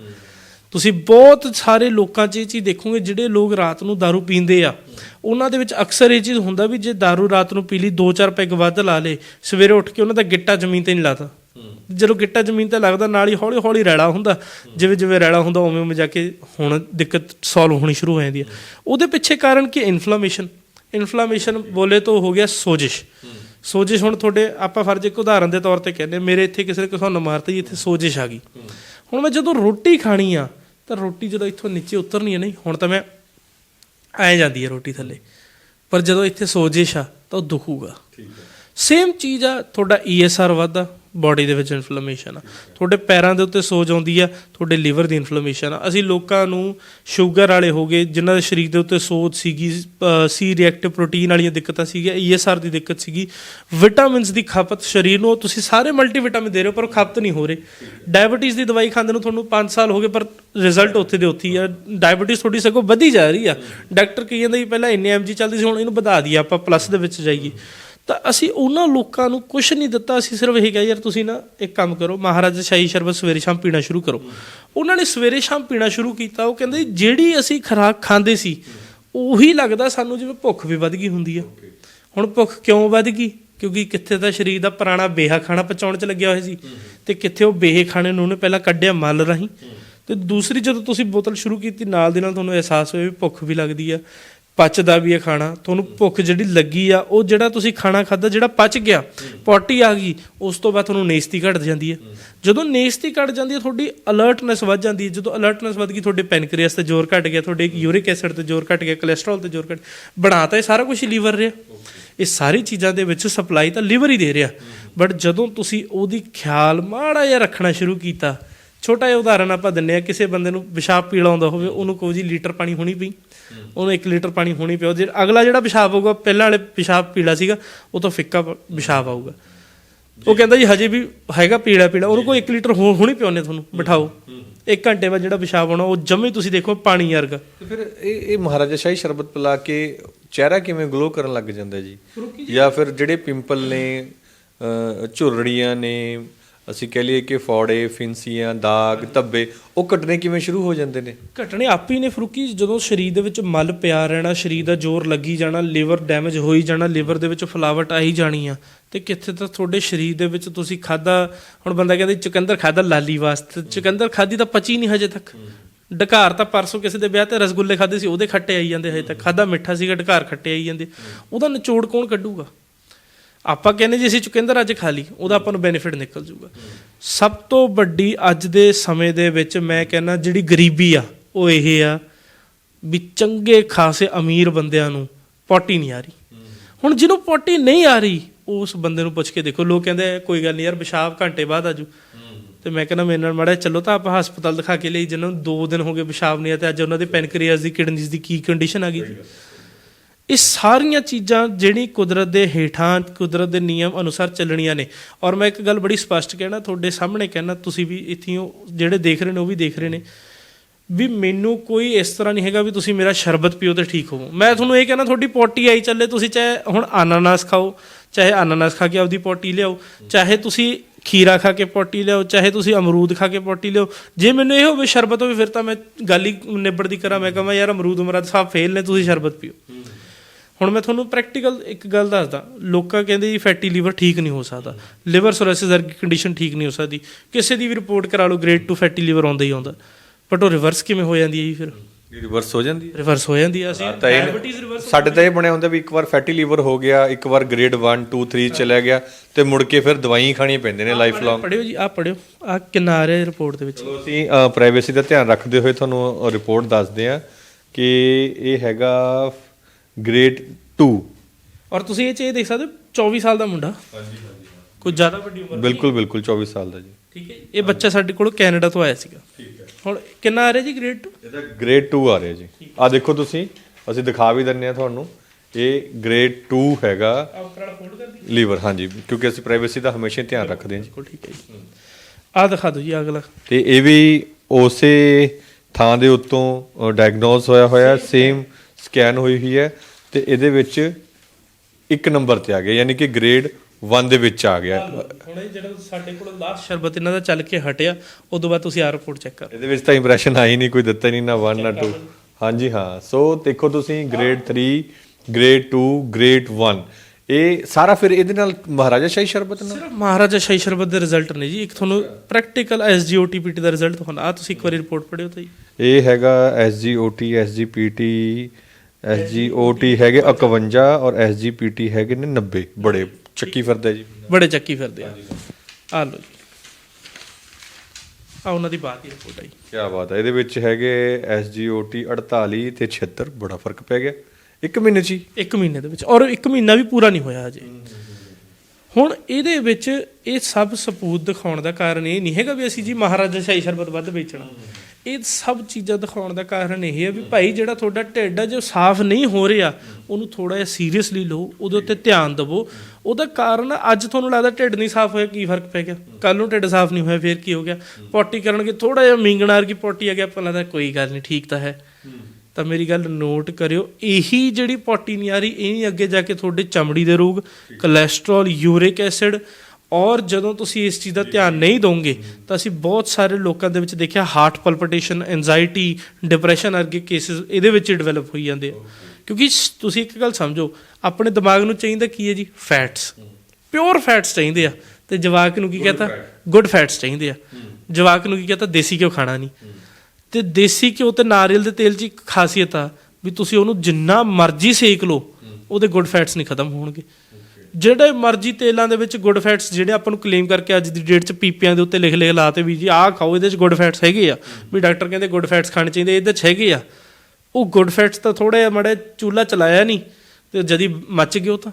Speaker 2: ਤੁਸੀਂ ਬਹੁਤ ਸਾਰੇ ਲੋਕਾਂ 'ਚ ਇਹ ਚੀਜ਼ ਦੇਖੋਗੇ ਜਿਹੜੇ ਲੋਕ ਰਾਤ ਨੂੰ दारू ਪੀਂਦੇ ਆ ਉਹਨਾਂ ਦੇ ਵਿੱਚ ਅਕਸਰ ਇਹ ਚੀਜ਼ ਹੁੰਦਾ ਵੀ ਜੇ दारू ਰਾਤ ਨੂੰ ਪੀ ਲਈ 2-4 ਪੈਗ ਵੱਧ ਲਾ ਲੇ ਸਵੇਰੇ ਉੱਠ ਕੇ ਉਹਨਾਂ ਦਾ ਗਿੱਟਾ ਜ਼ਮੀਨ ਤੇ ਨਹੀਂ ਲੱਗਦਾ ਜਦੋਂ ਗਿੱਟਾ ਜ਼ਮੀਨ ਤੇ ਲੱਗਦਾ ਨਾਲ ਹੀ ਹੌਲੀ ਹੌਲੀ ਰੈਲਾ ਹੁੰਦਾ। ਜਿਵੇਂ ਜਿਵੇਂ ਰੈਲਾ ਹੁੰਦਾ ਉਵੇਂ ਉਵੇਂ ਜਾ ਕੇ ਹੁਣ ਦਿੱਕਤ ਸੋਲਵ ਹੋਣੀ ਸ਼ੁਰੂ ਹੋ ਜਾਂਦੀ ਹੈ। ਉਹਦੇ ਪਿੱਛੇ ਕਾਰਨ ਕੀ? ਇਨਫਲੇਮੇਸ਼ਨ ਇਨਫਲੇਮੇਸ਼ਨ ਬੋਲੇ ਤੋਂ ਹੋ ਗਿਆ ਸੋਜਿਸ਼। ਸੋਜਿਸ਼ ਹੁਣ ਤੁਹਾਡੇ ਆਪਾਂ ਫਰਜ਼ ਇੱਕ ਉਦਾਹਰਨ ਦੇ ਤੌਰ ਤੇ ਕਹਿੰਦੇ ਮੇਰੇ ਇੱਥੇ ਕਿਸੇ ਨੇ ਤੁਹਾਨੂੰ ਮਾਰਤਾ ਜੀ ਇੱਥੇ ਸੋਜਿਸ਼ ਆ ਗਈ। ਹੁਣ ਮੈਂ ਜਦੋਂ ਰੋਟੀ ਖਾਣੀ ਆ ਤਾਂ ਰੋਟੀ ਜਦੋਂ ਇੱਥੋਂ ਨੀਚੇ ਉਤਰਨੀ ਹੈ ਨਹੀਂ ਹੁਣ ਤਾਂ ਮੈਂ ਐ ਜਾਂਦੀ ਹੈ ਰੋਟੀ ਥੱਲੇ। ਪਰ ਜਦੋਂ ਇੱਥੇ ਸੋਜਿਸ਼ ਆ ਤਾਂ ਉਹ ਦੁਖੂਗਾ।
Speaker 1: ਠੀਕ ਹੈ।
Speaker 2: ਸੇਮ ਚੀਜ਼ ਆ ਤੁਹਾਡਾ ਈਐਸਆਰ ਵਾਧਾ ਬਾਡੀ ਦੇ ਵਿੱਚ ਇਨਫਲੇਮੇਸ਼ਨ ਆ। ਤੁਹਾਡੇ ਪੈਰਾਂ ਦੇ ਉੱਤੇ ਸੋਜ ਆਉਂਦੀ ਆ, ਤੁਹਾਡੇ ਲੀਵਰ ਦੀ ਇਨਫਲੇਮੇਸ਼ਨ ਆ। ਅਸੀਂ ਲੋਕਾਂ ਨੂੰ ਸ਼ੂਗਰ ਵਾਲੇ ਹੋ ਗਏ, ਜਿਨ੍ਹਾਂ ਦੇ ਸਰੀਰ ਦੇ ਉੱਤੇ ਸੋਜ ਸੀਗੀ ਸੀ ਰਿਐਕਟਿਵ ਪ੍ਰੋਟੀਨ ਵਾਲੀਆਂ ਦਿੱਕਤਾਂ ਸੀਗੀਆਂ ਈਐਸਆਰ ਦੀ ਦਿੱਕਤ ਸੀਗੀ। ਵਿਟਾਮਿਨਸ ਦੀ ਖਪਤ ਸਰੀਰ ਨੂੰ, ਤੁਸੀਂ ਸਾਰੇ ਮਲਟੀਵਿਟਾਮਿਨ ਦੇ ਰਹੇ ਹੋ, ਪਰ ਉਹ ਖਪਤ ਨਹੀਂ ਹੋ ਰਹੇ। ਡਾਇਬੀਟੀਜ਼ ਦੀ ਦਵਾਈ ਖਾਂਦੇ ਨੂੰ ਤੁਹਾਨੂੰ 5 ਸਾਲ ਹੋ ਗਏ, ਪਰ ਰਿਜ਼ਲਟ ਉੱਥੇ ਦੇ ਉੱਥੇ ਆ। ਡਾਇਬੀਟੀਜ਼ ਤੁਹਾਡੀ ਸਗੋਂ ਵਧੀ ਜਾ ਰਹੀ ਆ। ਡਾਕਟਰ ਕੀ ਕਹਿੰਦਾ ਜੀ ਪਹਿਲਾਂ ਇੰਨੇ ਐਮਜੀ ਚੱਲਦੀ ਸੀ, ਹੁਣ ਇਹਨੂੰ ਵਧਾ ਦਈਏ, ਆਪਾਂ ਪਲੱਸ ਦੇ ਵਿੱਚ ਜਾਈਏ। ਤਾਂ ਅਸੀਂ ਉਹਨਾਂ ਲੋਕਾਂ ਨੂੰ ਕੁਝ ਨਹੀਂ ਦਿੱਤਾ, ਅਸੀਂ ਸਿਰਫ ਇਹ ਕਿਹਾ, ਯਾਰ ਤੁਸੀਂ ਨਾ ਇੱਕ ਕੰਮ ਕਰੋ, ਮਹਾਰਾਜਾ ਸ਼ਾਹੀ ਸ਼ਰਬਤ ਸਵੇਰੇ ਸ਼ਾਮ ਪੀਣਾ ਸ਼ੁਰੂ ਕਰੋ। ਉਹਨਾਂ ਨੇ ਸਵੇਰੇ ਸ਼ਾਮ ਪੀਣਾ ਸ਼ੁਰੂ ਕੀਤਾ, ਉਹ ਕਹਿੰਦੇ ਜਿਹੜੀ ਅਸੀਂ ਖੁਰਾਕ ਖਾਂਦੇ ਸੀ, ਉਹੀ ਲੱਗਦਾ ਸਾਨੂੰ ਜਿਵੇਂ ਭੁੱਖ ਵੀ ਵੱਧ ਗਈ ਹੁੰਦੀ ਆ। ਹੁਣ ਭੁੱਖ ਕਿਉਂ ਵੱਧ ਗਈ? ਕਿਉਂਕਿ ਕਿੱਥੇ ਤਾਂ ਸਰੀਰ ਦਾ ਪੁਰਾਣਾ ਬੇਹਾ ਖਾਣਾ ਪਚਾਉਣ ਚ ਲੱਗਿਆ ਹੋਇਆ ਸੀ ਤੇ ਕਿੱਥੇ ਉਹ ਬੇਹੇ ਖਾਣੇ ਨੂੰ ਉਹਨੇ ਪਹਿਲਾਂ ਕੱਢਿਆ ਮਲ ਰਾਹੀਂ। ਤੇ ਦੂਸਰੀ ਜਦੋਂ ਤੁਸੀਂ ਬੋਤਲ ਸ਼ੁਰੂ ਕੀਤੀ, ਨਾਲ ਦੀ ਨਾਲ ਤੁਹਾਨੂੰ ਅਹਿਸਾਸ ਹੋਇਆ ਵੀ ਭੁੱਖ ਵੀ ਲੱਗਦੀ ਆ। ਪਚਦਾ ਵੀ ਹੈ ਖਾਣਾ, ਤੁਹਾਨੂੰ ਭੁੱਖ ਜਿਹੜੀ ਲੱਗੀ ਆ, ਉਹ ਜਿਹੜਾ ਤੁਸੀਂ ਖਾਣਾ ਖਾਦਾ ਜਿਹੜਾ ਪਚ ਗਿਆ, ਪੋਟੀ ਆ ਗਈ, ਉਸ ਤੋਂ ਬਾਅਦ ਤੁਹਾਨੂੰ ਨੇਸਤੀ ਘਟ ਜਾਂਦੀ ਹੈ। ਜਦੋਂ ਨੇਸਤੀ ਘਟ ਜਾਂਦੀ ਹੈ, ਤੁਹਾਡੀ ਅਲਰਟਨੈਸ ਵੱਧ ਜਾਂਦੀ ਹੈ। ਜਦੋਂ ਅਲਰਟਨੈਸ ਵੱਧ ਗਈ, ਤੁਹਾਡੇ ਪੈਨਕ੍ਰੀਅਸ ਤੇ ਜ਼ੋਰ ਘਟ ਗਿਆ, ਤੁਹਾਡੇ ਯੂਰਿਕ ਐਸਿਡ ਤੇ ਜ਼ੋਰ ਘਟ ਗਿਆ ਕੋਲੇਸਟ੍ਰੋਲ ਤੇ ਜ਼ੋਰ ਘਟ ਬਣਾਤਾ ਇਹ ਸਾਰਾ ਕੁਝ ਲੀਵਰ ਰਿਹਾ। ਇਹ ਸਾਰੀ ਚੀਜ਼ਾਂ ਦੇ ਵਿੱਚ ਸਪਲਾਈ ਤਾਂ ਲੀਵਰ ਹੀ ਦੇ ਰਿਹਾ। ਬਟ ਜਦੋਂ ਤੁਸੀਂ ਉਹਦੀ ਖਿਆਲ ਮਾੜਾ ਜਿਹਾ ਰੱਖਣਾ ਸ਼ੁਰੂ ਕੀਤਾ ਛੋਟਾ ਜਿਹਾ ਉਦਾਹਰਨ ਆਪਾਂ ਦਿੰਨੇ ਆ ਕਿਸੇ ਬੰਦੇ ਨੂੰ ਪਿਸ਼ਾਬ ਪੀਲਾ ਆਉਂਦਾ ਹੋਵੇ ਉਹਨੂੰ ਕਹੋ ਜੀ ਲੀਟਰ ਪਾਣੀ ਹੋਣੀ ਪਈ। ਉਹਨੂੰ 1 ਲੀਟਰ ਪਾਣੀ ਹੋਣੀ ਪਿਓ ਜੇ ਅਗਲਾ ਜਿਹੜਾ ਪਿਸ਼ਾਬ ਹੋਊਗਾ ਪਹਿਲਾਂ ਵਾਲੇ ਪਿਸ਼ਾਬ ਪੀਲਾ ਸੀਗਾ ਉਹ ਤੋਂ ਫਿੱਕਾ ਪਿਸ਼ਾਬ ਆਊਗਾ। ਉਹ ਕਹਿੰਦਾ ਜੀ ਹਜੇ ਵੀ ਹੈਗਾ ਪੀਲਾ ਪੀਲਾ। ਉਹਨੂੰ ਕੋਈ 1 ਲੀਟਰ ਹੋਣੀ ਪਿਓਨੇ ਤੁਹਾਨੂੰ ਬਿਠਾਓ। 1 ਘੰਟੇ ਬਾਅਦ ਜਿਹੜਾ ਪਿਸ਼ਾਬ ਆਉਣਾ ਉਹ ਜਮੇ ਤੁਸੀਂ ਦੇਖੋ ਪਾਣੀ ਵਰਗਾ।
Speaker 1: ਤੇ ਫਿਰ ਇਹ ਇਹ ਮਹਾਰਾਜਾ ਸ਼ਾਹੀ ਸ਼ਰਬਤ ਪਿਲਾ ਕੇ ਚਿਹਰਾ ਕਿਵੇਂ ਗਲੋ ਕਰਨ ਲੱਗ ਜਾਂਦਾ ਜੀ? ਜਾਂ। ਫਿਰ ਜਿਹੜੇ ਪਿੰਪਲ ਨੇ ਝੁਰੜੀਆਂ ਨੇ ਅਸੀਂ ਕਹ ਲਈਏ ਕਿ ਫੌੜੇ, ਫਿੰਸੀਆਂ, ਦਾਗ, ਧੱਬੇ, ਉਹ ਕੱਟਣੇ ਕਿਵੇਂ ਸ਼ੁਰੂ ਹੋ ਜਾਂਦੇ ਨੇ?
Speaker 2: ਘਟਣੇ ਆਪ ਹੀ ਨੇ ਫਰੂਕੀ, ਜਦੋਂ ਸਰੀਰ ਦੇ ਵਿੱਚ ਮਲ ਪਿਆ ਰਹਿਣਾ, ਸਰੀਰ ਦਾ ਜ਼ੋਰ ਲੱਗੀ ਜਾਣਾ, ਲਿਵਰ ਡੈਮੇਜ ਹੋਈ ਜਾਣਾ, ਲਿਵਰ ਦੇ ਵਿੱਚ ਫਲਾਵਟ ਆਈ ਜਾਣੀ ਆ, ਤੇ ਕਿੱਥੇ ਤਾਂ ਤੁਹਾਡੇ ਸਰੀਰ ਦੇ ਵਿੱਚ ਤੁਸੀਂ ਖਾਦਾ ਹੁਣ ਬੰਦਾ ਕਹਿੰਦਾ ਜੀ ਚੁਕੰਦਰ ਖਾਦਾ ਲਾਲੀ ਵਾਸਤੇ, ਚੁਕੰਦਰ ਖਾਦੀ ਤਾਂ ਪਚੀ ਨਹੀਂ ਹਜੇ ਤੱਕ। ਡਕਾਰ ਤਾਂ ਪਰਸੋਂ ਕਿਸੇ ਦੇ ਵਿਆਹ ਤੇ ਰਸਗੁੱਲੇ ਖਾਦੇ ਸੀ, ਉਹਦੇ ਖੱਟੇ ਆਈ ਜਾਂਦੇ ਹਜੇ ਤੱਕ ਖਾਦਾ ਮਿੱਠਾ ਸੀਗਾ, ਡਕਾਰ ਖੱਟੇ ਆਈ ਜਾਂਦੇ, ਉਹਦਾ ਨਿਚੋੜ ਕੌਣ ਕੱਢੂਗਾ? ਆਪਾਂ ਕਹਿੰਦੇ ਜੀ ਅਸੀਂ ਚੁਕੰਦਰ ਅੱਜ ਖਾ ਲਈ, ਉਹਦਾ ਆਪਾਂ ਨੂੰ ਬੈਨੀਫਿਟ ਨਿਕਲ ਜੂਗਾ ਸਭ ਤੋਂ ਵੱਡੀ ਅੱਜ ਦੇ ਸਮੇਂ ਦੇ ਵਿੱਚ ਮੈਂ ਕਹਿੰਦਾ ਜਿਹੜੀ ਗਰੀਬੀ ਆ, ਉਹ ਇਹ ਆ ਵੀ ਚੰਗੇ ਖਾਸੇ ਅਮੀਰ ਬੰਦਿਆਂ ਨੂੰ ਪੋਟੀ ਨਹੀਂ ਆ ਰਹੀ। ਹੁਣ ਜਿਹਨੂੰ ਪੋਟੀ ਨਹੀਂ ਆ ਰਹੀ, ਉਸ ਬੰਦੇ ਨੂੰ ਪੁੱਛ ਕੇ ਦੇਖੋ, ਲੋਕ ਕਹਿੰਦੇ ਕੋਈ ਗੱਲ ਨਹੀਂ ਯਾਰ ਪਿਸ਼ਾਬ ਘੰਟੇ ਬਾਅਦ ਆਜੂ ਤੇ ਮੈਂ ਕਹਿੰਦਾ ਮੇਰੇ ਨਾਲ ਮਾੜਾ ਜਿਹਾ ਚੱਲੋ ਤਾਂ ਆਪਾਂ ਹਸਪਤਾਲ ਦਿਖਾ ਕੇ ਲਈ, ਜਿਹਨਾਂ ਨੂੰ 2 ਦਿਨ ਹੋ ਗਏ ਪਿਸ਼ਾਬ ਨਹੀਂ ਆ ਤੇ ਅੱਜ ਉਹਨਾਂ ਦੇ ਪੈਨਕ੍ਰੀਅਸ ਦੀ, ਕਿਡਨੀਜ਼ ਦੀ ਕੀ ਕੰਡੀਸ਼ਨ ਆ ਗਈ। ਇਹ ਸਾਰੀਆਂ ਚੀਜ਼ਾਂ ਜਿਹੜੀ ਕੁਦਰਤ ਦੇ ਹੇਠਾਂ, ਕੁਦਰਤ ਦੇ ਨਿਯਮ ਅਨੁਸਾਰ ਚੱਲਣੀਆਂ ਨੇ। ਔਰ ਮੈਂ ਇੱਕ ਗੱਲ ਬੜੀ ਸਪਸ਼ਟ ਕਹਿਣਾ, ਤੁਹਾਡੇ ਸਾਹਮਣੇ ਕਹਿਣਾ, ਤੁਸੀਂ ਵੀ ਇੱਥੀਓ ਜਿਹੜੇ ਦੇਖ ਰਹੇ ਨੇ ਉਹ ਵੀ ਦੇਖ ਰਹੇ ਨੇ। ਵੀ ਮੈਨੂੰ ਕੋਈ ਇਸ ਤਰ੍ਹਾਂ ਨਹੀਂ ਹੈਗਾ ਵੀ ਤੁਸੀਂ ਮੇਰਾ ਸ਼ਰਬਤ ਪੀਓ ਤੇ ਠੀਕ ਹੋਵੋ। ਮੈਂ ਤੁਹਾਨੂੰ ਇਹ ਕਹਿਣਾ, ਤੁਹਾਡੀ ਪੋਟੀ ਆਈ, ਚੱਲੇ ਤੁਸੀਂ ਚਾਹੇ ਹੁਣ ਅਨਾਨਾਸ ਖਾਓ, ਚਾਹੇ ਅਨਾਨਾਸ ਖਾ ਕੇ ਆਪਦੀ ਪੋਟੀ ਲਿਆਓ, ਚਾਹੇ ਤੁਸੀਂ ਖੀਰਾ ਖਾ ਕੇ ਪੋਟੀ ਲਿਆਓ, ਚਾਹੇ ਤੁਸੀਂ ਅਮਰੂਦ ਖਾ ਕੇ ਪੋਟੀ ਲਿਆਓ। ਜੇ ਮੈਨੂੰ ਇਹ ਹੋਵੇ ਸ਼ਰਬਤ ਹੋਵੇ, ਫਿਰ ਤਾਂ ਮੈਂ ਗੱਲ ਹੀ ਨਿਬੜਦੀ ਕਰਾਂ। ਮੈਂ ਕਹਾਂ ਯਾਰ ਅਮਰੂਦ ਮਰਦ ਸਾਹਿਬ ਫੇਲ ਨੇ, ਤੁਸੀਂ ਸ਼ਰਬਤ ਪੀਓ। ਹੁਣ ਮੈਂ ਤੁਹਾਨੂੰ ਪ੍ਰੈਕਟੀਕਲ ਇੱਕ ਗੱਲ ਦੱਸਦਾ ਲੋਕਾਂ ਕਹਿੰਦੇ ਜੀ ਫੈਟੀ ਲੀਵਰ ਠੀਕ ਨਹੀਂ ਹੋ ਸਕਦਾ ਲਿਵਰ ਸੋਰਸਿਸ ਵਰਗੀ ਕੰਡੀਸ਼ਨ ਠੀਕ ਨਹੀਂ ਹੋ ਸਕਦੀ ਕਿਸੇ ਦੀ ਵੀ ਰਿਪੋਰਟ ਕਰਾ ਲਓ ਗ੍ਰੇਡ 2 ਫੈਟੀ ਲੀਵਰ ਆਉਂਦਾ ਹੀ ਆਉਂਦਾ ਬਟ ਉਹ ਰਿਵਰਸ ਕਿਵੇਂ ਹੋ ਜਾਂਦੀ ਹੈ ਜੀ ਫਿਰ?
Speaker 1: ਰਿਵਰਸ ਹੋ ਜਾਂਦੀ ਹੈ।
Speaker 2: ਰਿਵਰਸ ਹੋ ਜਾਂਦੀ ਹੈ ਅਸੀਂ ਡਾਇਬੀਟੀਜ਼ ਰਿਵਰਸ
Speaker 1: ਸਾਡੇ ਤਾਂ ਇਹ ਬਣਿਆ ਹੁੰਦਾ ਵੀ ਇੱਕ ਵਾਰ ਫੈਟੀ ਲੀਵਰ ਹੋ ਗਿਆ ਇੱਕ ਵਾਰ ਗ੍ਰੇਡ 1 2 3 ਚਲਾ ਗਿਆ ਤੇ ਮੁੜ ਕੇ ਫਿਰ ਦਵਾਈਆਂ ਖਾਣੀਆਂ ਪੈਂਦੀਆਂ ਨੇ ਲਾਈਫ ਲੌਂਗ
Speaker 2: ਪੜਿਓ ਜੀ ਆ ਪੜਿਓ ਆ ਕਿੰਨਾ ਆ ਰਿਹਾ ਰਿਪੋਰਟ ਦੇ ਵਿੱਚ।
Speaker 1: ਚਲੋ ਅਸੀਂ ਪ੍ਰਾਈਵੇਸੀ ਦਾ ਧਿਆਨ ਰੱਖਦੇ ਹੋਏ ਤੁਹਾਨੂੰ ਰਿਪੋਰਟ ਦੱਸਦੇ ਹਾਂ ਕਿ ਇਹ ਹੈਗਾ ਗ੍ਰੇਡ 2
Speaker 2: ਔਰ ਤੁਸੀਂ ਇਹ ਚ ਇਹ ਦੇਖ ਸਕਦੇ ਹੋ 24 ਸਾਲ ਦਾ ਮੁੰਡਾ। ਹਾਂਜੀ ਹਾਂਜੀ ਕੋਈ ਜ਼ਿਆਦਾ ਵੱਡੀ ਉਮਰ
Speaker 1: ਬਿਲਕੁਲ ਬਿਲਕੁਲ 24 ਸਾਲ ਦਾ ਜੀ।
Speaker 2: ਠੀਕ ਹੈ ਜੀ। ਇਹ ਬੱਚਾ ਸਾਡੇ ਕੋਲ ਕੈਨੇਡਾ ਤੋਂ ਆਇਆ ਸੀਗਾ। ਠੀਕ ਹੈ। ਹੁਣ ਕਿੰਨਾ ਆ ਰਿਹਾ ਜੀ ਗ੍ਰੇਡ 2
Speaker 1: ਇਹਦਾ ਗ੍ਰੇਡ 2 ਆ ਰਿਹਾ ਜੀ। ਆ ਦੇਖੋ ਤੁਸੀਂ ਅਸੀਂ ਦਿਖਾ ਵੀ ਦਿੰਨੇ ਆ ਤੁਹਾਨੂੰ। ਇਹ ਗ੍ਰੇਡ 2 ਹੈਗਾ
Speaker 2: ਆਪ ਕਰਾ ਫੋਲਡ ਕਰ ਦੀ
Speaker 1: ਲੀਵਰ ਹਾਂਜੀ। ਕਿਉਂਕਿ ਅਸੀਂ ਪ੍ਰਾਈਵੇਸੀ ਦਾ ਹਮੇਸ਼ਾ ਧਿਆਨ ਰੱਖਦੇ ਹਾਂ ਜੀ।
Speaker 2: ਬਿਲਕੁਲ ਠੀਕ ਹੈ ਜੀ। ਆ ਦਿਖਾ ਦਿਓ ਜੀ ਅਗਲਾ।
Speaker 1: ਤੇ ਇਹ ਵੀ ਉਸੇ ਥਾਂ ਦੇ ਉੱਤੋਂ ਡਾਇਗਨੋਸ ਹੋਇਆ ਹੋਇਆ ਸੇਮ ਸਕੈਨ ਹੋਈ ਹੋਈ ਹੈ। ਤੇ ਇਹਦੇ ਵਿੱਚ ਇੱਕ ਨੰਬਰ ਤੇ ਆ ਗਿਆ ਯਾਨੀ ਕਿ ਗ੍ਰੇਡ 1 ਦੇ ਵਿੱਚ ਆ ਗਿਆ।
Speaker 2: ਹੁਣ ਇਹ ਜਿਹੜਾ ਸਾਡੇ ਕੋਲ ਲਾਸਟ ਸ਼ਰਬਤ ਇਹਨਾਂ ਦਾ ਚੱਲ ਕੇ ਹਟਿਆ ਉਦੋਂ ਬਾਅਦ ਤੁਸੀਂ ਆ ਰਿਪੋਰਟ ਚੈੱਕ ਕਰ।
Speaker 1: ਇਹਦੇ ਵਿੱਚ ਤਾਂ ਇੰਪ੍ਰੈਸ਼ਨ ਆਈ ਨਹੀਂ ਕੋਈ ਦਿੱਤਾ ਨਹੀਂ ਨਾ 1 ਨਾ 2 ਹਾਂਜੀ ਹਾਂ। ਸੋ ਦੇਖੋ ਤੁਸੀਂ ਗ੍ਰੇਡ 3 ਗ੍ਰੇਡ 2 ਗ੍ਰੇਡ 1 ਇਹ ਸਾਰਾ ਫਿਰ ਇਹਦੇ ਨਾਲ ਮਹਾਰਾਜਾ ਸ਼ਾਹੀ ਸ਼ਰਬਤ ਨਾਲ?
Speaker 2: ਸਿਰਫ ਮਹਾਰਾਜਾ ਸ਼ਾਹੀ ਸ਼ਰਬਤ ਦੇ ਰਿਜ਼ਲਟ ਨੇ ਜੀ। ਇੱਕ ਤੁਹਾਨੂੰ ਪ੍ਰੈਕਟੀਕਲ ਐਸਜੀਓਟੀਪੀਟੀ ਦਾ ਰਿਜ਼ਲਟ ਤੁਹਾਨੂੰ ਆ ਤੁਸੀਂ ਇੱਕ ਵਾਰੀ ਰਿਪੋਰਟ ਪੜਿਓ ਤਾਂ ਜੀ।
Speaker 1: ਇਹ ਹੈਗਾ SGOT SGPT SGOT ਹੈਗੇ 51 ਔਰ SGPT ਹੈਗੇ ਨੇ 90 ਬੜੇ ਚੱਕੀ ਫਿਰਦਾ ਜੀ।
Speaker 2: ਬੜੇ ਚੱਕੀ ਫਿਰਦੇ ਆ। ਆ ਲਓ ਜੀ। ਆ ਉਹਨਾਂ ਦੀ ਬਾਤ ਹੀ ਰਿਪੋਰਟ ਆਈ
Speaker 1: ਕੀ ਬਾਤ ਹੈ ਇਹਦੇ ਵਿੱਚ ਹੈਗੇ SGOT 48 ਤੇ 76 ਬੜਾ ਫ਼ਰਕ ਪੈ ਗਿਆ। ਇੱਕ ਮਹੀਨੇ ਚ ਹੀ।
Speaker 2: ਇੱਕ ਮਹੀਨੇ ਦੇ ਵਿੱਚ। ਔਰ ਇੱਕ ਮਹੀਨਾ ਵੀ ਪੂਰਾ ਨਹੀਂ ਹੋਇਆ ਹਜੇ। ਹੁਣ ਇਹਦੇ ਵਿੱਚ ਇਹ ਸਭ ਸਪੂਤ ਦਿਖਾਉਣ ਦਾ ਕਾਰਨ ਇਹ ਨਹੀਂ ਹੈਗਾ ਵੀ ਅਸੀਂ ਜੀ ਮਹਾਰਾਜਾ ਸ਼ਾਹੀ ਸ਼ਰਬਤ ਵੱਧ ਵੇਚਣਾ। ਇਹ ਸਭ ਚੀਜ਼ਾਂ ਦਿਖਾਉਣ ਦਾ ਕਾਰਨ ਇਹ ਹੈ ਵੀ ਭਾਈ ਜਿਹੜਾ ਤੁਹਾਡਾ ਢਿੱਡ ਆ, ਜੋ ਸਾਫ਼ ਨਹੀਂ ਹੋ ਰਿਹਾ, ਉਹਨੂੰ ਥੋੜਾ ਜਿਹਾ ਸੀਰੀਅਸਲੀ ਲਓ, ਉਹਦੇ ਉੱਤੇ ਧਿਆਨ ਦਿਵੋ। ਉਹਦਾ ਕਾਰਨ ਅੱਜ ਤੁਹਾਨੂੰ ਲੱਗਦਾ ਢਿੱਡ ਨਹੀਂ ਸਾਫ਼ ਹੋਇਆ, ਕੀ ਫ਼ਰਕ ਪੈ ਗਿਆ? ਕੱਲ ਨੂੰ ਢਿੱਡ ਸਾਫ਼ ਨਹੀਂ ਹੋਇਆ, ਫਿਰ ਕੀ ਹੋ ਗਿਆ? ਪੋਟੀ ਕਰਨਗੇ ਥੋੜਾ ਜਿਹਾ ਮਿੰਗਣਾਰ ਕੀ ਪੋਟੀ ਆ ਗਿਆ, ਆਪਾਂ ਲੱਗਦਾ ਕੋਈ ਗੱਲ ਨਹੀਂ, ਠੀਕ ਤਾਂ ਹੈ। ਤਾਂ ਮੇਰੀ ਗੱਲ ਨੋਟ ਕਰਿਓ, ਇਹੀ ਜਿਹੜੀ ਪੋਟੀ ਨਹੀਂ ਆ ਰਹੀ, ਇਹ ਅੱਗੇ ਜਾ ਕੇ ਤੁਹਾਡੇ ਚਮੜੀ ਦੇ ਰੋਗ ਕੋਲੇਸਟ੍ਰੋਲ ਯੂਰਿਕ ਐਸਿਡ ਔਰ ਜਦੋਂ ਤੁਸੀਂ ਇਸ ਚੀਜ਼ ਦਾ ਧਿਆਨ ਨਹੀਂ ਦੋਗੇ ਤਾਂ ਅਸੀਂ ਬਹੁਤ ਸਾਰੇ ਲੋਕਾਂ ਦੇ ਵਿੱਚ ਦੇਖਿਆ ਹਾਰਟ ਪਲਪੀਟੇਸ਼ਨ ਐਂਜ਼ਾਈਟੀ ਡਿਪਰੈਸ਼ਨ ਵਰਗੇ ਕੇਸਿਸ ਇਹਦੇ ਵਿੱਚ ਡਿਵੈਲਪ ਹੋਈ ਜਾਂਦੇ ਆ। ਕਿਉਂਕਿ ਤੁਸੀਂ ਇੱਕ ਗੱਲ ਸਮਝੋ ਆਪਣੇ ਦਿਮਾਗ ਨੂੰ ਚਾਹੀਦਾ ਕੀ ਹੈ ਜੀ? ਫੈਟਸ ਪਿਓਰ ਫੈਟਸ ਚਾਹੀਦੇ ਆ। ਤੇ ਜਵਾਕ ਨੂੰ ਕੀ ਕਹਤਾ? ਗੁੱਡ ਫੈਟਸ ਚਾਹੀਦੇ ਆ। ਜਵਾਕ ਨੂੰ ਕੀ ਕਹਤਾ? ਦੇਸੀ ਘਿਓ ਖਾਣਾ ਨਹੀਂ। ਤੇ ਦੇਸੀ ਘਿਓ ਤੇ ਨਾਰੀਅਲ ਦੇ ਤੇਲ 'ਚ ਇੱਕ ਖਾਸੀਅਤ ਆ ਵੀ ਤੁਸੀਂ ਉਹਨੂੰ ਜਿੰਨਾ ਮਰਜ਼ੀ ਸੇਕ ਲਓ ਉਹਦੇ ਗੁੱਡ ਫੈਟਸ ਨਹੀਂ ਖਤਮ ਹੋਣਗੇ। ਜਿਹੜੇ ਮਰਜ਼ੀ ਤੇਲਾਂ ਦੇ ਵਿੱਚ ਗੁੱਡ ਫੈਟਸ ਜਿਹੜੇ ਆਪਾਂ ਨੂੰ ਕਲੇਮ ਕਰਕੇ ਅੱਜ ਦੀ ਡੇਟ 'ਚ ਪੀਪਿਆਂ ਦੇ ਉੱਤੇ ਲਿਖ ਲਿਖ ਲਾਤੇ ਵੀ ਜੀ ਆਹ ਖਾਓ ਇਹਦੇ 'ਚ ਗੁੱਡ ਫੈਟਸ ਹੈਗੇ ਆ। ਵੀ ਡਾਕਟਰ ਕਹਿੰਦੇ ਗੁੱਡ ਫੈਟਸ ਖਾਣੇ ਚਾਹੀਦੇ ਇਹਦੇ 'ਚ ਹੈਗੇ ਆ। ਉਹ ਗੁੱਡ ਫੈਟਸ ਤਾਂ ਥੋੜਾ ਮੜਾ ਚੂਲਾ ਚਲਾਇਆ ਨਹੀਂ ਤੇ ਜਦੀ ਮੱਚ ਗਿਓ ਤਾਂ।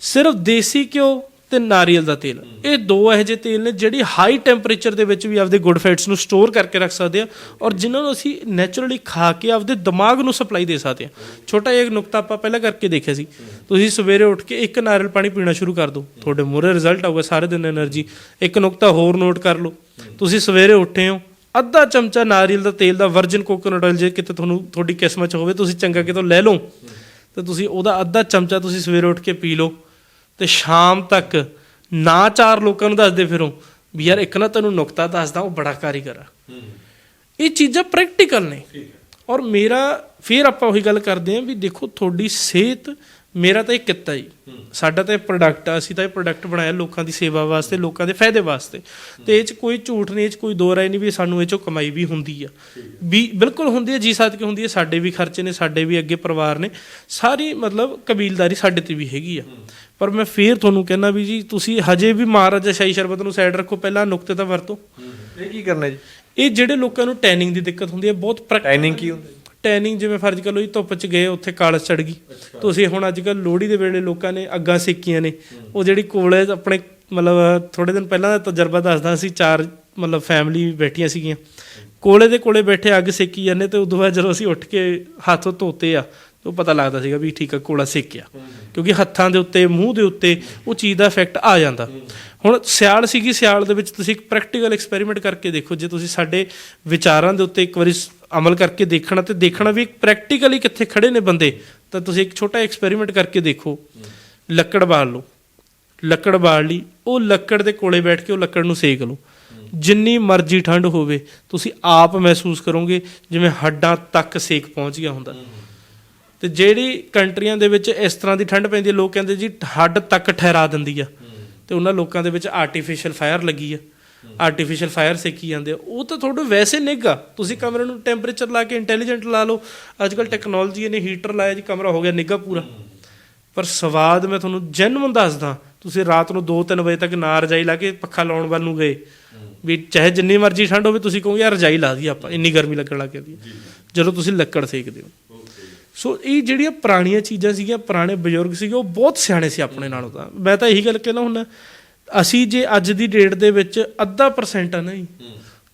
Speaker 2: ਸਿਰਫ ਦੇਸੀ ਘਿਓ ਤੇ ਨਾਰੀਅਲ ਦਾ ਤੇਲ। ਇਹ ਦੋ ਇਹੋ ਜਿਹੇ ਤੇਲ ਨੇ ਜਿਹੜੀ ਹਾਈ ਟੈਂਪਰੇਚਰ ਦੇ ਵਿੱਚ ਵੀ ਆਪਦੇ ਗੁੱਡ ਫੈਟਸ ਨੂੰ ਸਟੋਰ ਕਰਕੇ ਰੱਖ ਸਕਦੇ ਆ ਔਰ ਜਿਨ੍ਹਾਂ ਨੂੰ ਅਸੀਂ ਨੇਚਰਲੀ ਖਾ ਕੇ ਆਪਦੇ ਦਿਮਾਗ ਨੂੰ ਸਪਲਾਈ ਦੇ ਸਕਦੇ ਆ। ਛੋਟਾ ਜਿਹਾ ਨੁਕਤਾ ਆਪਾਂ ਪਹਿਲਾਂ ਕਰਕੇ ਦੇਖਿਆ ਸੀ। ਤੁਸੀਂ ਸਵੇਰੇ ਉੱਠ ਕੇ ਇੱਕ ਨਾਰੀਅਲ ਪਾਣੀ ਪੀਣਾ ਸ਼ੁਰੂ ਕਰ ਦਿਓ। ਤੁਹਾਡੇ ਮੂਰੇ ਰਿਜ਼ਲਟ ਆਊਗਾ ਸਾਰੇ ਦਿਨ એનર્ਜੀ ਇੱਕ ਨੁਕਤਾ ਹੋਰ ਨੋਟ ਕਰ ਲਓ। ਤੁਸੀਂ ਸਵੇਰੇ ਉੱਠੇ ਹੋ, ਅੱਧਾ ਚਮਚਾ ਨਾਰੀਅਲ ਦਾ ਤੇਲ ਦਾ ਵਰਜਨ ਕੋਕੋਨਟ ਆਇਲ ਜੇ ਕਿਤੇ ਤੁਹਾਨੂੰ ਤੁਹਾਡੀ ਕਿਸਮਤ ਚ ਹੋਵੇ, ਤੁਸੀਂ ਚੰਗਾ ਕਿਤੋਂ ਲੈ ਲਓ। ਤੇ ਤੁਸੀਂ ਉਹਦਾ ਅੱਧਾ ਚਮਚਾ ਤੁਸੀਂ ਸਵੇਰੇ ਉੱਠ ਕੇ ਪੀ ਲਓ। ਤੇ ਸ਼ਾਮ ਤੱਕ ਨਾ ਚਾਰ ਲੋਕਾਂ ਨੂੰ ਦੱਸਦੇ ਫਿਰੋ ਵੀ ਯਾਰ ਇੱਕ ਨਾ ਤੈਨੂੰ ਨੁਕਤਾ ਦੱਸਦਾ ਉਹ ਬੜਾ ਕਾਰੀਗਰ ਆ। ਇਹ ਚੀਜ਼ਾਂ ਪ੍ਰੈਕਟੀਕਲ ਨੇ। ਔਰ ਮੇਰਾ ਫਿਰ ਆਪਾਂ ਉਹੀ ਗੱਲ ਕਰਦੇ ਆਂ ਵੀ ਦੇਖੋ ਤੁਹਾਡੀ ਸਿਹਤ ਮੇਰਾ ਤਾਂ ਇਹ ਕਿੱਤਾ ਹੀ। ਸਾਡਾ ਤਾਂ ਇਹ ਪ੍ਰੋਡਕਟ ਆ ਅਸੀਂ ਤਾਂ ਇਹ ਪ੍ਰੋਡਕਟ ਬਣਾਇਆ ਲੋਕਾਂ ਦੀ ਸੇਵਾ ਵਾਸਤੇ ਲੋਕਾਂ ਦੇ ਫਾਇਦੇ ਵਾਸਤੇ। ਤੇ ਇਹ ਚ ਕੋਈ ਝੂਠ ਨਹੀਂ ਇਹ ਚ ਕੋਈ ਦੋ ਰਾਏ ਨਹੀਂ ਵੀ ਸਾਨੂੰ ਇਹ ਚੋਂ ਕਮਾਈ ਵੀ ਹੁੰਦੀ ਆ। ਵੀ ਬਿਲਕੁਲ ਹੁੰਦੀ ਹੈ ਜੀ ਸਦਕੇ ਹੁੰਦੀ ਹੈ ਸਾਡੇ ਵੀ ਖਰਚੇ ਨੇ ਸਾਡੇ ਵੀ ਅੱਗੇ ਪਰਿਵਾਰ ਨੇ। ਸਾਰੀ ਮਤਲਬ ਕਬੀਲਦਾਰੀ ਸਾਡੇ ਤੇ ਵੀ ਹੈਗੀ ਆ। ਪਰ ਮੈਂ ਫੇਰ ਤੁਹਾਨੂੰ ਕਹਿੰਦਾ ਵੀ ਜੀ ਤੁਸੀਂ ਹਜੇ ਵੀ ਮਹਾਰਾਜਾ ਸ਼ਾਹੀ ਸ਼ਰਬਤ ਨੂੰ ਸਾਈਡ ਰੱਖੋ ਪਹਿਲਾਂ ਨੁਕਤੇ ਤਾਂ ਵਰਤੋ।
Speaker 1: ਇਹ ਕੀ ਕਰਨਾ ਜੀ?
Speaker 2: ਇਹ ਜਿਹੜੇ ਲੋਕਾਂ ਨੂੰ ਟੈਨਿੰਗ ਦੀ ਦਿੱਕਤ ਹੁੰਦੀ ਹੈ ਬਹੁਤ
Speaker 1: ਟਾਈਨਿੰਗ ਕੀ ਹੁੰਦਾ?
Speaker 2: ਟੈਨਿੰਗ ਜਿਵੇਂ ਫਰਜ਼ ਕਰ ਲਓ ਜੀ ਧੁੱਪ 'ਚ ਗਏ ਉੱਥੇ ਕਾਲਸ ਚੜ ਗਈ। ਤੁਸੀਂ ਹੁਣ ਅੱਜ ਕੱਲ ਲੋਹੜੀ ਦੇ ਵੇਲੇ ਲੋਕਾਂ ਨੇ ਅੱਗਾਂ ਸੇਕੀਆਂ ਨੇ। ਉਹ ਜਿਹੜੀ ਕੋਲੇ ਆਪਣੇ ਮਤਲਬ ਥੋੜੇ ਦਿਨ ਪਹਿਲਾਂ ਦਾ ਤਜਰਬਾ ਦੱਸਦਾ ਸੀ ਚਾਰ ਮਤਲਬ ਫੈਮਿਲੀ ਬੈਠੀਆਂ ਸੀਗੀਆਂ। ਕੋਲੇ ਦੇ ਕੋਲੇ ਬੈਠੇ ਅੱਗ ਸੇਕੀ ਜਾਂਦੇ ਤੇ ਉਦੋਂ ਬਾਅਦ ਜਦੋਂ ਅਸੀਂ ਉੱਠ ਕੇ ਹੱਥ ਧੋਤੇ ਆ ਉਹ ਪਤਾ ਲੱਗਦਾ ਸੀਗਾ ਵੀ ਠੀਕ ਆ ਕੋਲਾ ਸੇਕਿਆ ਕਿਉਂਕਿ ਹੱਥਾਂ ਦੇ ਉੱਤੇ, ਮੂੰਹ ਦੇ ਉੱਤੇ ਉਹ ਚੀਜ਼ ਦਾ ਇਫੈਕਟ ਆ ਜਾਂਦਾ। ਹੁਣ ਸਿਆਲ ਸੀਗੀ, ਸਿਆਲ ਦੇ ਵਿੱਚ ਤੁਸੀਂ ਇੱਕ ਪ੍ਰੈਕਟੀਕਲ ਐਕਸਪੈਰੀਮੈਂਟ ਕਰਕੇ ਦੇਖੋ, ਜੇ ਤੁਸੀਂ ਸਾਡੇ ਵਿਚਾਰਾਂ ਦੇ ਉੱਤੇ ਇੱਕ ਵਾਰੀ ਅਮਲ ਕਰਕੇ ਦੇਖਣਾ, ਤੇ ਦੇਖਣਾ ਵੀ ਪ੍ਰੈਕਟੀਕਲੀ ਕਿੱਥੇ ਖੜੇ ਨੇ ਬੰਦੇ, ਤਾਂ ਤੁਸੀਂ ਇੱਕ ਛੋਟਾ ਐਕਸਪੈਰੀਮੈਂਟ ਕਰਕੇ ਦੇਖੋ। ਲੱਕੜ ਬਾਲ ਲਓ। ਲੱਕੜ ਬਾਲ ਲਈ, ਉਹ ਲੱਕੜ ਦੇ ਕੋਲੇ ਬੈਠ ਕੇ ਉਹ ਲੱਕੜ ਨੂੰ ਸੇਕ ਲਓ। ਜਿੰਨੀ ਮਰਜ਼ੀ ਠੰਡ ਹੋਵੇ, ਤੁਸੀਂ ਆਪ ਮਹਿਸੂਸ ਕਰੋਗੇ ਜਿਵੇਂ ਹੱਡਾਂ ਤੱਕ ਸੇਕ ਪਹੁੰਚ ਗਿਆ ਹੁੰਦਾ। ਤੇ ਜਿਹੜੀ ਕੰਟਰੀਆਂ ਦੇ ਵਿੱਚ ਇਸ ਤਰ੍ਹਾਂ ਦੀ ਠੰਡ ਪੈਂਦੀ ਹੈ, ਲੋਕ ਕਹਿੰਦੇ ਜੀ ਹੱਡ ਤੱਕ ਠਹਿਰਾ ਦਿੰਦੀ ਆ। ਤੇ ਉਹਨਾਂ ਲੋਕਾਂ ਦੇ ਵਿੱਚ ਆਰਟੀਫੀਸ਼ੀਅਲ ਫਾਇਰ ਲੱਗੀ ਆ। ਆਰਟੀਫੀਸ਼ੀਅਲ ਫਾਇਰ ਸੇਕੀ ਜਾਂਦੇ ਆ। ਉਹ ਤਾਂ ਤੁਹਾਡੇ ਵੈਸੇ ਨਿੱਘਾ ਤੁਸੀਂ ਕਮਰੇ ਨੂੰ ਟੈਂਪਰੇਚਰ ਲਾ ਕੇ ਇੰਟੈਲੀਜੈਂਟ ਲਾ ਲਓ। ਅੱਜ ਕੱਲ ਟੈਕਨੋਲੋਜੀ ਨੇ ਹੀਟਰ ਲਾਇਆ ਜੀ, ਕਮਰਾ ਹੋ ਗਿਆ ਨਿੱਘਾ ਪੂਰਾ। ਪਰ ਸਵਾਦ ਮੈਂ ਤੁਹਾਨੂੰ ਜੈਨੂਨ ਦੱਸਦਾ, ਤੁਸੀਂ ਰਾਤ ਨੂੰ 2-3 ਵਜੇ ਤੱਕ ਨਾ ਰਜਾਈ ਲਾ ਕੇ ਪੱਖਾ ਲਾਉਣ ਵੱਲ ਨੂੰ ਗਏ। ਵੀ ਚਾਹੇ ਜਿੰਨੀ ਮਰਜ਼ੀ ਠੰਡ ਹੋਵੇ, ਤੁਸੀਂ ਕਹੋਗੇ, ਯਾਰ ਰਜਾਈ ਲਾ ਦੀ ਆਪਾਂ, ਇੰਨੀ ਗਰਮੀ ਲੱਗਣ ਲੱਗ ਜਾਂਦੀ ਜਦੋਂ ਤੁਸੀਂ ਲੱਕੜ ਸੇਕਦੇ ਹੋ। ਸੋ ਇਹ ਜਿਹੜੀਆਂ ਪੁਰਾਣੀਆਂ ਚੀਜ਼ਾਂ ਸੀਗੀਆਂ ਪੁਰਾਣੇ ਬਜ਼ੁਰਗ ਸੀਗੇ ਉਹ ਬਹੁਤ ਸਿਆਣੇ ਸੀ ਆਪਣੇ ਨਾਲੋਂ ਤਾਂ। ਮੈਂ ਤਾਂ ਇਹੀ ਗੱਲ ਕਹਿਣਾ ਹੁੰਦਾ ਅਸੀਂ ਜੇ ਅੱਜ ਦੀ ਡੇਟ ਦੇ ਵਿੱਚ ਅੱਧਾ ਪਰਸੈਂਟ ਆ ਨਹੀਂ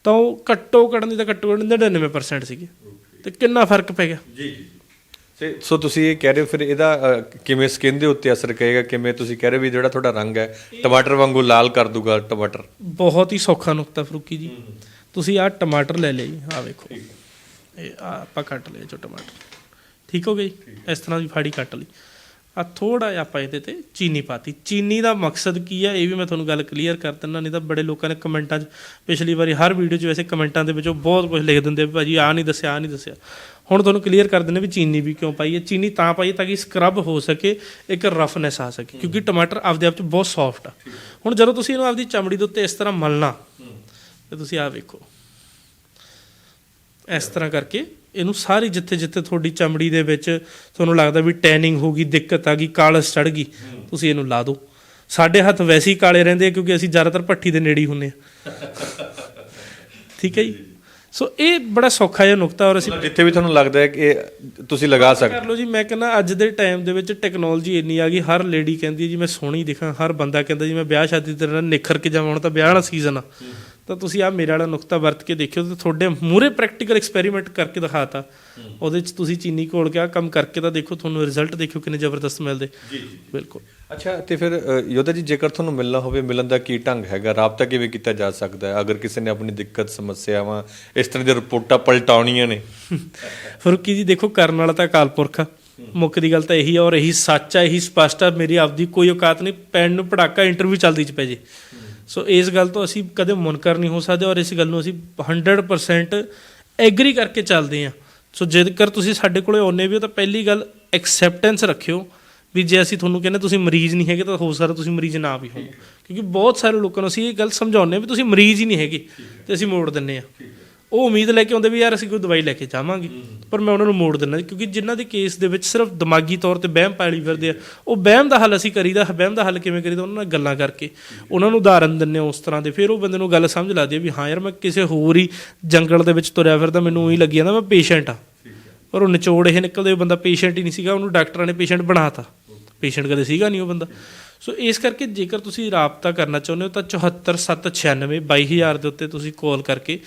Speaker 2: ਤਾਂ ਉਹ ਘੱਟੋ ਘੱਟ ਨਹੀਂ ਤਾਂ ਘੱਟੋ ਘੱਟ 99% ਸੀਗੇ। ਤੇ ਕਿੰਨਾ ਫ਼ਰਕ ਪੈ ਗਿਆ?
Speaker 1: ਜੀ ਜੀ ਤੇ ਸੋ ਤੁਸੀਂ ਇਹ ਕਹਿ ਰਹੇ ਹੋ ਫਿਰ ਇਹਦਾ ਕਿਵੇਂ ਸਕਿਨ ਦੇ ਉੱਤੇ ਅਸਰ ਕਰੇਗਾ? ਕਿਵੇਂ ਤੁਸੀਂ ਕਹਿ ਰਹੇ ਵੀ ਜਿਹੜਾ ਤੁਹਾਡਾ ਰੰਗ ਹੈ ਟਮਾਟਰ ਵਾਂਗੂ ਲਾਲ ਕਰ ਦੂਗਾ ਟਮਾਟਰ?
Speaker 2: ਬਹੁਤ ਹੀ ਸੌਖਾ ਨੁਕਤਾ ਫਰੂਕੀ ਜੀ। ਤੁਸੀਂ ਆਹ ਟਮਾਟਰ ਲੈ ਲਿਆ ਜੀ ਆਹ ਵੇਖੋ। ਇਹ ਆਪਾਂ ਕੱਟ ਲਿਆ ਜੋ ਟਮਾਟਰ। ਠੀਕ ਹੋ ਗਈ? ਇਸ ਤਰ੍ਹਾਂ ਦੀ ਫਾੜੀ ਕੱਟ ਲਈ। ਆ ਥੋੜਾ ਜਿਹਾ ਆਪਾਂ ਇਹਦੇ ਤੇ ਚੀਨੀ ਪਾਤੀ। ਚੀਨੀ ਦਾ ਮਕਸਦ ਕੀ ਹੈ ਇਹ ਵੀ ਮੈਂ ਤੁਹਾਨੂੰ ਗੱਲ ਕਲੀਅਰ ਕਰ ਦਿੰਦਾ ਨਹੀਂ ਤਾਂ ਬੜੇ ਲੋਕਾਂ ਨੇ ਕਮੈਂਟਾਂ 'ਚ ਪਿਛਲੀ ਵਾਰੀ ਹਰ ਵੀਡੀਓ 'ਚ ਵੈਸੇ ਕਮੈਂਟਾਂ ਦੇ ਵਿੱਚ ਉਹ ਬਹੁਤ ਕੁਝ ਲਿਖ ਦਿੰਦੇ ਵੀ ਭਾਜੀ ਆ ਨਹੀਂ ਦੱਸਿਆ ਆ ਨਹੀਂ ਦੱਸਿਆ। ਹੁਣ ਤੁਹਾਨੂੰ ਕਲੀਅਰ ਕਰ ਦਿੰਦੇ ਵੀ ਚੀਨੀ ਵੀ ਕਿਉਂ ਪਾਈ ਹੈ? ਚੀਨੀ ਤਾਂ ਪਾਈ ਤਾਂ ਕਿ ਸਕਰਬ ਹੋ ਸਕੇ ਇੱਕ ਰਫਨੈਸ ਆ ਸਕੇ। ਕਿਉਂਕਿ ਟਮਾਟਰ ਆਪਦੇ ਆਪ 'ਚ ਬਹੁਤ ਸੌਫਟ ਆ। ਹੁਣ ਜਦੋਂ ਤੁਸੀਂ ਇਹਨੂੰ ਆਪਦੀ ਚਮੜੀ ਦੇ ਉੱਤੇ ਇਸ ਤਰ੍ਹਾਂ ਮਲਣਾ ਤੇ ਤੁਸੀਂ ਆਹ ਵੇਖੋ। ਇਸ ਤਰ੍ਹਾਂ ਕਰਕੇ ਇਹਨੂੰ ਸਾਰੀ ਜਿੱਥੇ ਜਿੱਥੇ ਤੁਹਾਡੀ ਚਮੜੀ ਦੇ ਵਿੱਚ ਤੁਹਾਨੂੰ ਲੱਗਦਾ ਵੀ ਟੈਨਿੰਗ ਹੋ ਗਈ ਦਿੱਕਤ ਆ ਗਈ ਕਾਲਸ ਚੜ ਗਈ ਤੁਸੀਂ ਇਹਨੂੰ ਲਾ ਦਿਓ। ਸਾਡੇ ਹੱਥ ਵੈਸੇ ਹੀ ਕਾਲੇ ਰਹਿੰਦੇ ਆ ਕਿਉਂਕਿ ਅਸੀਂ ਜ਼ਿਆਦਾਤਰ ਭੱਠੀ ਦੇ ਨੇੜੇ ਹੀ ਹੁੰਨੇ ਆ। ਠੀਕ ਹੈ ਜੀ? ਸੋ ਇਹ ਬੜਾ ਸੌਖਾ ਜਿਹਾ ਨੁਕਤਾ ਔਰ ਅਸੀਂ
Speaker 1: ਜਿੱਥੇ ਵੀ ਤੁਹਾਨੂੰ ਲੱਗਦਾ ਹੈ ਕਿ ਤੁਸੀਂ ਲਗਾ ਸਕਦੇ।
Speaker 2: ਕਰ ਲਓ ਜੀ ਮੈਂ ਕਹਿੰਦਾ ਅੱਜ ਦੇ ਟਾਈਮ ਦੇ ਵਿੱਚ ਟੈਕਨੋਲੋਜੀ ਇੰਨੀ ਆ ਗਈ ਹਰ ਲੇਡੀ ਕਹਿੰਦੀ ਹੈ ਜੀ ਮੈਂ ਸੋਹਣੀ ਦਿਖਾਂ ਹਰ ਬੰਦਾ ਕਹਿੰਦਾ ਜੀ ਮੈਂ ਵਿਆਹ ਸ਼ਾਦੀ ਤੇ ਨਿਖਰ ਕੇ ਜਾਵਾਂ ਹੁਣ ਤਾਂ ਵਿਆਹ ਵਾਲਾ ਸੀਜ਼ਨ ਆ। ਤਾਂ ਤੁਸੀਂ ਆ ਮੇਰੇ ਵਾਲਾ ਨੁਕਤਾ ਵਰਤ ਕੇ ਦੇਖਿਓ ਤੇ ਤੁਹਾਡੇ ਮੂਰੇ ਪ੍ਰੈਕਟੀਕਲ ਐਕਸਪੈਰੀਮੈਂਟ ਕਰਕੇ ਦਿਖਾਤਾ। ਉਹਦੇ ਚ ਤੁਸੀਂ ਚੀਨੀ ਘੋਲ ਕੇ ਆ ਕੰਮ ਕਰਕੇ ਤਾਂ ਦੇਖੋ ਤੁਹਾਨੂੰ ਰਿਜ਼ਲਟ ਦੇਖਿਓ ਕਿੰਨੇ ਜ਼ਬਰਦਸਤ ਮਿਲਦੇ ਜੀ ਜੀ ਬਿਲਕੁਲ।
Speaker 1: ਅੱਛਾ ਤੇ ਫਿਰ ਯੋਧਾ ਜੀ ਜੇਕਰ ਤੁਹਾਨੂੰ ਮਿਲਣਾ ਹੋਵੇ ਮਿਲਣ ਦਾ ਕੀ ਢੰਗ ਹੈਗਾ? ਰਾਬਤਾ ਕਿਵੇਂ ਕੀਤਾ ਜਾ ਸਕਦਾ ਹੈ? ਅਗਰ ਕਿਸੇ ਨੇ ਆਪਣੀ ਦਿੱਕਤ ਸਮੱਸਿਆਵਾਂ ਇਸ ਤਰ੍ਹਾਂ ਦੀਆਂ ਰਿਪੋਰਟਾਂ ਪਲਟਾਉਣੀਆਂ ਨੇ?
Speaker 2: ਫਰੂਕੀ ਜੀ ਦੇਖੋ ਕਰਨ ਵਾਲਾ ਤਾਂ ਅਕਾਲ ਪੁਰਖ ਆ। ਮੁੱਖ ਦੀ ਗੱਲ ਤਾਂ ਇਹੀ ਆ ਔਰ ਇਹੀ ਸੱਚ ਆ ਇਹੀ ਸਪਸ਼ਟ ਆ। ਮੇਰੀ ਆਪਦੀ ਕੋਈ ਔਕਾਤ ਨਹੀਂ ਪੈਣ ਨੂੰ ਪੜਾਕਾ ਇੰਟਰਵਿਊ ਚੱਲਦੀ ਚ ਪੈ ਜੇ। ਸੋ ਇਸ ਗੱਲ ਤੋਂ ਅਸੀਂ ਕਦੇ ਮੁਨਕਰ ਨਹੀਂ ਹੋ ਸਕਦੇ ਔਰ ਇਸ ਗੱਲ ਨੂੰ ਅਸੀਂ 100% ਐਗਰੀ ਕਰਕੇ ਚੱਲਦੇ ਹਾਂ। ਸੋ ਜੇਕਰ ਤੁਸੀਂ ਸਾਡੇ ਕੋਲੇ ਆਉਨੇ ਵੀ ਹੋ ਤਾਂ ਪਹਿਲੀ ਗੱਲ ਐਕਸੈਪਟੈਂਸ ਰੱਖਿਓ ਵੀ ਜੇ ਅਸੀਂ ਤੁਹਾਨੂੰ ਕਹਿੰਦੇ ਤੁਸੀਂ ਮਰੀਜ਼ ਨਹੀਂ ਹੈਗੇ ਤਾਂ ਹੋ ਸਕਦਾ ਤੁਸੀਂ ਮਰੀਜ਼ ਨਾ ਵੀ ਹੋਵੋ। ਕਿਉਂਕਿ ਬਹੁਤ ਸਾਰੇ ਲੋਕਾਂ ਨੂੰ ਅਸੀਂ ਇਹ ਗੱਲ ਸਮਝਾਉਂਦੇ ਆ ਵੀ ਤੁਸੀਂ ਮਰੀਜ਼ ਹੀ ਨਹੀਂ ਹੈਗੇ ਤੇ ਅਸੀਂ ਮੋੜ ਦਿੰਨੇ ਆ ਉਹ ਉਮੀਦ ਲੈ ਕੇ ਆਉਂਦੇ ਵੀ ਯਾਰ ਅਸੀਂ ਕੋਈ ਦਵਾਈ ਲੈ ਕੇ ਜਾਵਾਂਗੇ। ਪਰ ਮੈਂ ਉਹਨਾਂ ਨੂੰ ਮੋੜ ਦਿੰਦਾ ਕਿਉਂਕਿ ਜਿਨ੍ਹਾਂ ਦੇ ਕੇਸ ਦੇ ਵਿੱਚ ਸਿਰਫ ਦਿਮਾਗੀ ਤੌਰ ਤੇ ਵਹਿਮ ਪਾਲੀ ਫਿਰਦੇ ਆ ਉਹ ਵਹਿਮ ਦਾ ਹੱਲ ਅਸੀਂ ਕਰੀਦਾ ਵਹਿਮ ਦਾ ਹੱਲ ਕਿਵੇਂ ਕਰੀਦਾ ਉਹਨਾਂ ਨਾਲ ਗੱਲਾਂ ਕਰਕੇ। ਉਹਨਾਂ ਨੂੰ ਉਦਾਹਰਨ ਦਿੰਨੇ ਉਸ ਤਰ੍ਹਾਂ ਦੇ ਫਿਰ ਉਹ ਬੰਦੇ ਨੂੰ ਗੱਲ ਸਮਝ ਲੱਗਦੀ ਵੀ ਹਾਂ ਯਾਰ ਮੈਂ ਕਿਸੇ ਹੋਰ ਹੀ ਜੰਗਲ ਦੇ ਵਿੱਚ ਤੁਰਿਆ ਫਿਰਦਾ ਮੈਨੂੰ ਉਹੀ ਲੱਗੀ ਜਾਂਦਾ ਮੈਂ ਪੇਸ਼ੈਂਟ ਆ। ਪਰ ਉਹ ਨਿਚੋੜ ਇਹ ਨਿਕਲਦੇ ਬੰਦਾ ਪੇਸ਼ੈਂਟ ਹੀ ਨਹੀਂ ਸੀਗਾ ਉਹਨੂੰ ਡਾਕਟਰਾਂ ਨੇ ਪੇਸ਼ੈਂਟ ਬਣਾਤਾ। ਪੇਸ਼ੈਂਟ ਕਦੇ ਸੀਗਾ ਨਹੀਂ ਉਹ ਬੰਦਾ। ਸੋ ਇਸ ਕਰਕੇ ਜੇਕਰ ਤੁਸੀਂ ਰਾਬਤਾ ਕਰਨਾ ਚਾਹੁੰਦੇ ਹੋ ਤਾਂ 74796 22000 ਦੇ ਉੱਤੇ ਤੁਸੀਂ ਕਾਲ ਕਰਕੇ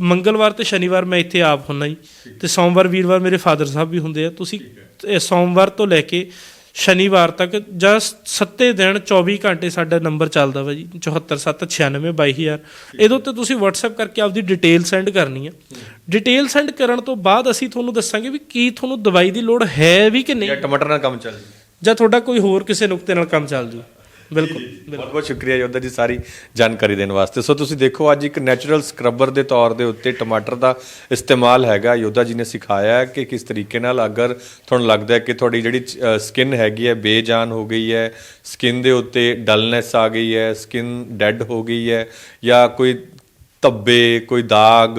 Speaker 2: ਮੰਗਲਵਾਰ ਤੇ ਸ਼ਨੀਵਾਰ ਮੈਂ ਇੱਥੇ ਆਪ ਹੁੰਨਾ ਜੀ। ਤੇ ਸੋਮਵਾਰ ਵੀਰਵਾਰ ਮੇਰੇ ਫਾਦਰ ਸਾਹਿਬ ਵੀ ਹੁੰਦੇ ਆ। ਤੁਸੀਂ ਇਹ ਸੋਮਵਾਰ ਤੋਂ ਲੈ ਕੇ ਸ਼ਨੀਵਾਰ ਤੱਕ ਜਾਂ ਸੱਤੇ ਦਿਨ 24 ਘੰਟੇ ਸਾਡਾ ਨੰਬਰ ਚੱਲਦਾ ਵਾ ਜੀ। 74796 22000 ਇਹਦੇ ਉੱਤੇ ਤੁਸੀਂ WhatsApp ਕਰਕੇ ਆਪਦੀ ਡਿਟੇਲ ਸੈਂਡ ਕਰਨੀ ਆ। ਡਿਟੇਲ ਸੈਂਡ ਕਰਨ ਤੋਂ ਬਾਅਦ ਅਸੀਂ ਤੁਹਾਨੂੰ ਦੱਸਾਂਗੇ ਵੀ ਕੀ ਤੁਹਾਨੂੰ ਦਵਾਈ ਦੀ ਲੋੜ ਹੈ ਵੀ ਕਿ ਨਹੀਂ।
Speaker 1: ਜਾਂ ਟਮਾਟਰ ਨਾਲ ਕੰਮ ਚੱਲ ਜੀ।
Speaker 2: ਜਾਂ ਤੁਹਾਡਾ ਕੋਈ ਹੋਰ ਕਿਸੇ ਨੁਕਤੇ ਨਾਲ ਕੰਮ ਚੱਲ ਜੂ। ਬਿਲਕੁਲ
Speaker 1: ਬਹੁਤ ਬਹੁਤ ਸ਼ੁਕਰੀਆ ਯੋਧਾ ਜੀ ਸਾਰੀ ਜਾਣਕਾਰੀ ਦੇਣ ਵਾਸਤੇ। ਸੋ ਤੁਸੀਂ ਦੇਖੋ ਅੱਜ ਇੱਕ ਨੈਚੁਰਲ ਸਕਰਬਰ ਦੇ ਤੌਰ ਦੇ ਉੱਤੇ ਟਮਾਟਰ ਦਾ ਇਸਤੇਮਾਲ ਹੈਗਾ। ਯੋਧਾ ਜੀ ਨੇ ਸਿਖਾਇਆ ਹੈ ਕਿ ਕਿਸ ਤਰੀਕੇ ਨਾਲ ਅਗਰ ਤੁਹਾਨੂੰ ਲੱਗਦਾ ਹੈ ਕਿ ਤੁਹਾਡੀ ਜਿਹੜੀ ਸਕਿਨ ਹੈਗੀ ਹੈ ਬੇਜਾਨ ਹੋ ਗਈ ਹੈ ਸਕਿਨ ਦੇ ਉੱਤੇ ਡਲਨੈਸ ਆ ਗਈ ਹੈ ਸਕਿਨ ਡੈੱਡ ਹੋ ਗਈ ਹੈ ਜਾਂ ਕੋਈ ਧੱਬੇ, ਕੋਈ ਦਾਗ,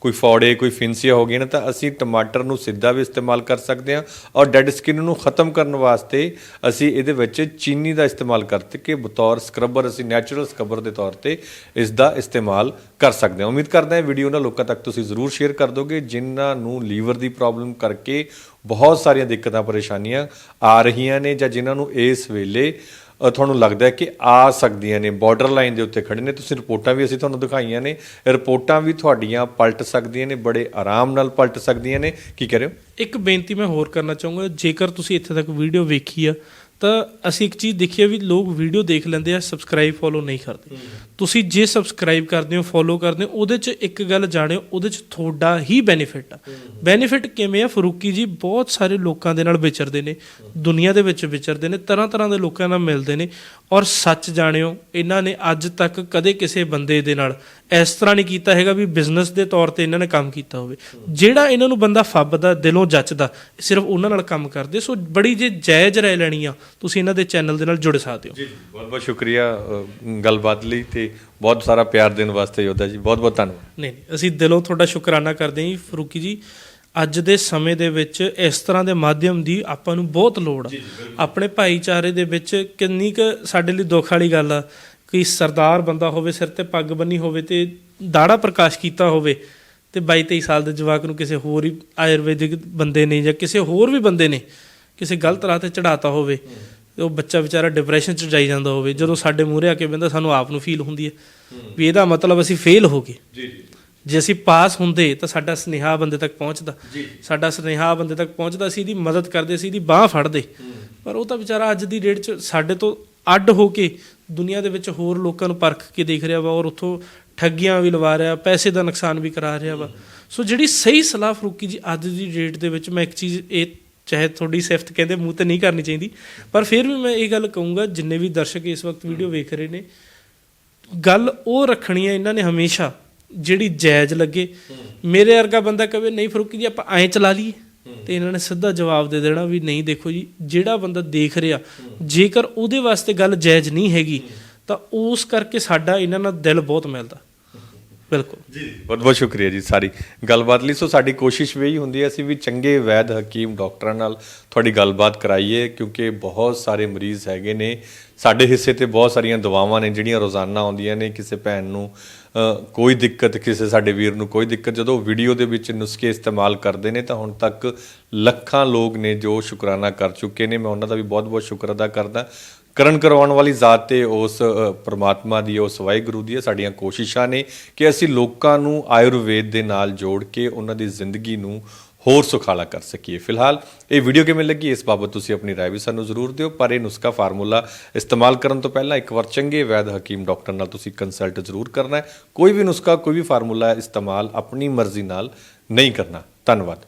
Speaker 1: ਕੋਈ ਫੋੜੇ, ਕੋਈ ਫਿੰਸੀਆ ਹੋ ਗਈਆਂ ਨਾ, ਤਾਂ ਅਸੀਂ ਟਮਾਟਰ ਨੂੰ ਸਿੱਧਾ ਵੀ ਇਸਤੇਮਾਲ ਕਰ ਸਕਦੇ ਹਾਂ ਔਰ ਡੈਡ ਸਕਿਨ ਨੂੰ ਖਤਮ ਕਰਨ ਵਾਸਤੇ ਅਸੀਂ ਇਹਦੇ ਵਿੱਚ ਚੀਨੀ ਦਾ ਇਸਤੇਮਾਲ ਕਰਦੇ ਕਿ ਬਤੌਰ ਸਕਰਬਰ, ਅਸੀਂ ਨੈਚੁਰਲ ਸਕਰਬਰ ਦੇ ਤੌਰ ਤੇ ਇਸ ਦਾ ਇਸਤੇਮਾਲ ਕਰ ਸਕਦੇ ਹਾਂ। ਉਮੀਦ ਕਰਦਾ ਹਾਂ ਵੀਡੀਓ ਨਾ ਲੋਕਾਂ ਤੱਕ ਤੁਸੀਂ ਜ਼ਰੂਰ ਸ਼ੇਅਰ ਕਰ ਦੋਗੇ, ਜਿਨ੍ਹਾਂ ਨੂੰ ਲੀਵਰ ਦੀ ਪ੍ਰੋਬਲਮ ਕਰਕੇ ਬਹੁਤ ਸਾਰੀਆਂ ਦਿੱਕਤਾਂ, ਪਰੇਸ਼ਾਨੀਆਂ ਆ ਰਹੀਆਂ ਨੇ ਜਾਂ ਜਿਨ੍ਹਾਂ ਨੂੰ ਇਸ ਵੇਲੇ ਤੁਹਾਨੂੰ ਲੱਗਦਾ ਹੈ ਕਿ ਆ ਸਕਦੀਆਂ ਨੇ? ਬਾਰਡਰ ਲਾਈਨ ਦੇ ਉੱਤੇ ਖੜੇ ਨੇ। ਤੁਸੀਂ ਰਿਪੋਰਟਾਂ ਵੀ ਅਸੀਂ ਤੁਹਾਨੂੰ ਦਿਖਾਈਆਂ ਨੇ। ਰਿਪੋਰਟਾਂ ਵੀ ਤੁਹਾਡੀਆਂ ਪਲਟ ਸਕਦੀਆਂ ਨੇ, ਬੜੇ ਆਰਾਮ ਨਾਲ ਪਲਟ ਸਕਦੀਆਂ ਨੇ। ਕੀ ਕਹਿ ਰਹੇ ਹੋ?
Speaker 2: ਇੱਕ ਬੇਨਤੀ ਮੈਂ ਹੋਰ ਕਰਨਾ ਚਾਹੂੰਗਾ। ਜੇਕਰ ਤੁਸੀਂ ਇੱਥੇ ਤੱਕ ਵੀਡੀਓ ਵੇਖੀ ਆ ਤਾਂ ਅਸੀਂ ਇੱਕ ਚੀਜ਼ ਦੇਖੀ ਆ ਵੀ ਲੋਕ ਵੀਡੀਓ ਦੇਖ ਲੈਂਦੇ ਆ ਸਬਸਕ੍ਰਾਈਬ ਫੋਲੋ ਨਹੀਂ ਕਰਦੇ। ਤੁਸੀਂ ਜੇ ਸਬਸਕ੍ਰਾਈਬ ਕਰਦੇ ਹੋ ਫੋਲੋ ਕਰਦੇ ਹੋ ਉਹਦੇ 'ਚ ਇੱਕ ਗੱਲ ਜਾਣਿਓ ਉਹਦੇ 'ਚ ਤੁਹਾਡਾ ਹੀ ਬੈਨੀਫਿਟ ਆ। ਬੈਨੀਫਿਟ ਕਿਵੇਂ ਆ? ਫਰੂਕੀ ਜੀ ਬਹੁਤ ਸਾਰੇ ਲੋਕਾਂ ਦੇ ਨਾਲ ਵਿਚਰਦੇ ਨੇ ਦੁਨੀਆ ਦੇ ਵਿੱਚ ਵਿਚਰਦੇ ਨੇ ਤਰ੍ਹਾਂ ਤਰ੍ਹਾਂ ਦੇ ਲੋਕਾਂ ਨਾਲ ਮਿਲਦੇ ਨੇ। ਔਰ ਸੱਚ ਜਾਣਿਓ ਇਹਨਾਂ ਨੇ ਅੱਜ ਤੱਕ ਕਦੇ ਕਿਸੇ ਬੰਦੇ ਦੇ ਨਾਲ ਇਸ ਤਰ੍ਹਾਂ ਨਹੀਂ ਕੀਤਾ ਹੈਗਾ ਵੀ ਬਿਜ਼ਨਸ ਦੇ ਤੌਰ ਤੇ ਇਹਨਾਂ ਨੇ ਕੰਮ ਕੀਤਾ ਹੋਵੇ। ਜਿਹੜਾ ਇਹਨਾਂ ਨੂੰ ਬੰਦਾ ਫੱਬਦਾ ਦਿਲੋਂ ਜੱਚਦਾ ਸਿਰਫ ਉਹਨਾਂ ਨਾਲ ਕੰਮ ਕਰਦੇ। ਸੋ ਬੜੀ ਜੇ ਜਾਇਜ਼ ਰਾਏ ਲੈਣੀ ਆ ਤੁਸੀਂ ਇਹਨਾਂ ਦੇ ਚੈਨਲ ਦੇ ਨਾਲ ਜੁੜ ਸਕਦੇ ਹੋ।
Speaker 1: ਜੀ ਬਹੁਤ ਬਹੁਤ ਸ਼ੁਕਰੀਆ ਗੱਲਬਾਤ ਲਈ ਤੇ ਬਹੁਤ ਸਾਰਾ ਪਿਆਰ ਦੇਣ ਵਾਸਤੇ ਯੋਧਾ ਜੀ। ਬਹੁਤ ਬਹੁਤ ਧੰਨਵਾਦ।
Speaker 2: ਨਹੀਂ ਨਹੀਂ ਅਸੀਂ ਦਿਲੋਂ ਤੁਹਾਡਾ ਸ਼ੁਕਰਾਨਾ ਕਰਦੇ ਹਾਂ ਜੀ ਫਰੂਕੀ ਜੀ। ਅੱਜ ਦੇ ਸਮੇਂ ਦੇ ਵਿੱਚ ਇਸ ਤਰ੍ਹਾਂ ਦੇ ਮਾਧਿਅਮ ਦੀ ਆਪਾਂ ਨੂੰ ਬਹੁਤ ਲੋੜ ਆ। ਆਪਣੇ ਭਾਈਚਾਰੇ ਦੇ ਵਿੱਚ ਕਿੰਨੀ ਕੁ ਸਾਡੇ ਲਈ ਦੁੱਖ ਵਾਲੀ ਗੱਲ ਆ ਕਿ ਸਰਦਾਰ ਬੰਦਾ ਹੋਵੇ ਸਿਰ ਤੇ ਪੱਗ ਬੰਨੀ ਹੋਵੇ ਤੇ ਦਾੜਾ ਪ੍ਰਕਾਸ਼ ਕੀਤਾ ਹੋਵੇ ਤੇ 22 23 ਸਾਲ ਦੇ ਜਵਾਕ ਨੂੰ ਕਿਸੇ ਹੋਰ ਹੀ ਆਯੁਰਵੈਦਿਕ ਬੰਦੇ ਨੇ ਜਾਂ ਕਿਸੇ ਹੋਰ ਵੀ ਬੰਦੇ ਨੇ ਕਿਸੇ ਗਲਤ ਰਾਹ ਤੇ ਚੜਾਤਾ ਹੋਵੇ ਉਹ ਬੱਚਾ ਵਿਚਾਰਾ ਡਿਪਰੈਸ਼ਨ ਚ ਜਾਈ ਜਾਂਦਾ ਹੋਵੇ ਜਦੋਂ ਸਾਡੇ ਮੂਹਰੇ ਆ ਕੇ ਬੰਦਾ ਸਾਨੂੰ ਆਪ ਨੂੰ ਫੀਲ ਹੁੰਦੀ ਹੈ ਵੀ ਇਹਦਾ ਮਤਲਬ ਅਸੀਂ ਫੇਲ ਹੋ ਗਏ।
Speaker 1: ਜੀ ਜੀ।
Speaker 2: ਜੇ ਅਸੀਂ ਪਾਸ ਹੁੰਦੇ ਤਾਂ ਸਾਡਾ ਸੁਨੇਹਾ ਬੰਦੇ ਤੱਕ ਪਹੁੰਚਦਾ। ਸਾਡਾ ਸੁਨੇਹਾ ਬੰਦੇ ਤੱਕ ਪਹੁੰਚਦਾ ਸੀ ਇਹਦੀ ਮਦਦ ਕਰਦੇ ਸੀ ਇਹਦੀ ਬਾਹ ਫੜਦੇ। ਪਰ ਉਹ ਤਾਂ ਵਿਚਾਰਾ ਅੱਜ ਦੀ ਡੇਟ 'ਚ ਸਾਡੇ ਤੋਂ ਅੱਡ ਹੋ ਕੇ ਦੁਨੀਆ ਦੇ ਵਿੱਚ ਹੋਰ ਲੋਕਾਂ ਨੂੰ ਪਰਖ ਕੇ ਦੇਖ ਰਿਹਾ ਵਾ ਔਰ ਉੱਥੋਂ ਠੱਗੀਆਂ ਵੀ ਲਵਾ ਰਿਹਾ ਪੈਸੇ ਦਾ ਨੁਕਸਾਨ ਵੀ ਕਰਾ ਰਿਹਾ ਵਾ। ਸੋ ਜਿਹੜੀ ਸਹੀ ਸਲਾਹ ਫਰੂਕੀ ਜੀ ਅੱਜ ਦੀ ਡੇਟ ਦੇ ਵਿੱਚ ਮੈਂ ਇੱਕ ਚੀਜ਼ ਇਹ ਚਾਹੇ ਤੁਹਾਡੀ ਸਿਫਤ ਕਹਿੰਦੇ ਮੂੰਹ ਤੇ ਨਹੀਂ ਕਰਨੀ ਚਾਹੀਦੀ ਪਰ ਫਿਰ ਵੀ ਮੈਂ ਇਹ ਗੱਲ ਕਹੂੰਗਾ ਜਿੰਨੇ ਵੀ ਦਰਸ਼ਕ ਇਸ ਵਕਤ ਵੀਡੀਓ ਵੇਖ ਰਹੇ ਨੇ ਗੱਲ ਉਹ ਰੱਖਣੀ ਹੈ ਇਹਨਾਂ ਨੇ ਹਮੇਸ਼ਾ ਜਿਹੜੀ ਜਾਇਜ਼ ਲੱਗੇ। ਮੇਰੇ ਵਰਗਾ ਬੰਦਾ ਕਵੇ, ਨਹੀਂ ਫਰੂਕੀ ਜੀ, ਆਪਾਂ ਐਂ ਚਲਾ ਲਈਏ। ਤੇ ਇਹਨਾਂ ਨੇ ਸਿੱਧਾ ਜਵਾਬ ਦੇ ਦੇਣਾ ਵੀ ਨਹੀਂ, ਦੇਖੋ ਜੀ, ਜਿਹੜਾ ਬੰਦਾ ਦੇਖ ਰਿਹਾ, ਜੇਕਰ ਉਹਦੇ ਵਾਸਤੇ ਗੱਲ ਜਾਇਜ਼ ਨਹੀਂ ਹੈਗੀ, ਤਾਂ ਉਸ ਕਰਕੇ ਸਾਡਾ ਇਹਨਾਂ ਨਾਲ ਦਿਲ ਬਹੁਤ ਮਿਲਦਾ। ਬਿਲਕੁਲ।
Speaker 1: ਜੀ। ਬਹੁਤ ਬਹੁਤ ਸ਼ੁਕਰੀਆ ਜੀ ਸਾਰੀ ਗੱਲਬਾਤ ਲਈ। ਸੋ ਸਾਡੀ ਕੋਸ਼ਿਸ਼ ਵੀ ਇਹੀ ਹੁੰਦੀ ਹੈ, ਅਸੀਂ ਵੀ ਚੰਗੇ ਵੈਦ ਹਕੀਮ ਡਾਕਟਰਾਂ ਨਾਲ ਤੁਹਾਡੀ ਗੱਲਬਾਤ ਕਰਾਈਏ, ਕਿਉਂਕਿ ਬਹੁਤ ਸਾਰੇ ਮਰੀਜ਼ ਹੈਗੇ ਨੇ। ਸਾਡੇ ਹਿੱਸੇ ਤੇ ਬਹੁਤ ਸਾਰੀਆਂ ਦਵਾਵਾਂ ਨੇ, ਜਿਹੜੀਆਂ ਰੋਜ਼ਾਨਾ ਆਉਂਦੀਆਂ ਨੇ ਕਿਸੇ ਭੈਣ ਨੂੰ ਕੋਈ ਦਿੱਕਤ, ਕਿਸੇ ਸਾਡੇ ਵੀਰ ਨੂੰ ਕੋਈ ਦਿੱਕਤ, ਜਦੋਂ ਵੀਡੀਓ ਦੇ ਵਿੱਚ ਨੁਸਖੇ ਇਸਤੇਮਾਲ ਕਰਦੇ ਨੇ, ਤਾਂ ਹੁਣ ਤੱਕ ਲੱਖਾਂ ਲੋਕ ਨੇ ਜੋ ਸ਼ੁਕਰਾਨਾ ਕਰ ਚੁੱਕੇ ਨੇ। ਮੈਂ ਉਹਨਾਂ ਦਾ ਵੀ ਬਹੁਤ ਬਹੁਤ ਸ਼ੁਕਰ ਅਦਾ ਕਰਦਾ। ਕਰਨ ਕਰਵਾਉਣ ਵਾਲੀ ਜ਼ਾਤ ਤੇ ਉਸ ਅ, ਪ੍ਰਮਾਤਮਾ ਦੀ ਉਸ ਵਾਹਿਗੁਰੂ ਦੀ ਹੈ ਸਾਡੀਆਂ ਕੋਸ਼ਿਸ਼ਾਂ ਨੇ ਕਿ ਅਸੀਂ ਲੋਕਾਂ ਨੂੰ ਆਯੁਰਵੇਦ ਦੇ ਨਾਲ ਜੋੜ ਕੇ ਉਹਨਾਂ ਦੀ ਜ਼ਿੰਦਗੀ ਨੂੰ ਹੋਰ ਸੁਖਾਲਾ ਕਰ ਸਕੀਏ ਫਿਲਹਾਲ ਇਹ ਵੀਡੀਓ ਕਿਵੇਂ ਲੱਗੀ ਇਸ ਬਾਬਤ ਤੁਸੀਂ ਆਪਣੀ رائے ਵੀ ਸਾਨੂੰ ਜ਼ਰੂਰ ਦਿਓ ਪਰ ਇਹ ਨੁਸਖਾ ਫਾਰਮੂਲਾ ਇਸਤੇਮਾਲ ਕਰਨ ਤੋਂ ਪਹਿਲਾਂ ਇੱਕ ਵਾਰ ਚੰਗੇ ਵੈਦ ਹਕੀਮ ਡਾਕਟਰ ਨਾਲ ਤੁਸੀਂ ਕੰਸਲਟ ਜ਼ਰੂਰ ਕਰਨਾ ਹੈ ਕੋਈ ਵੀ ਨੁਸਖਾ ਕੋਈ ਵੀ ਫਾਰਮੂਲਾ ਇਸਤੇਮਾਲ ਆਪਣੀ ਮਰਜ਼ੀ ਨਾਲ ਨਹੀਂ ਕਰਨਾ ਧੰਨਵਾਦ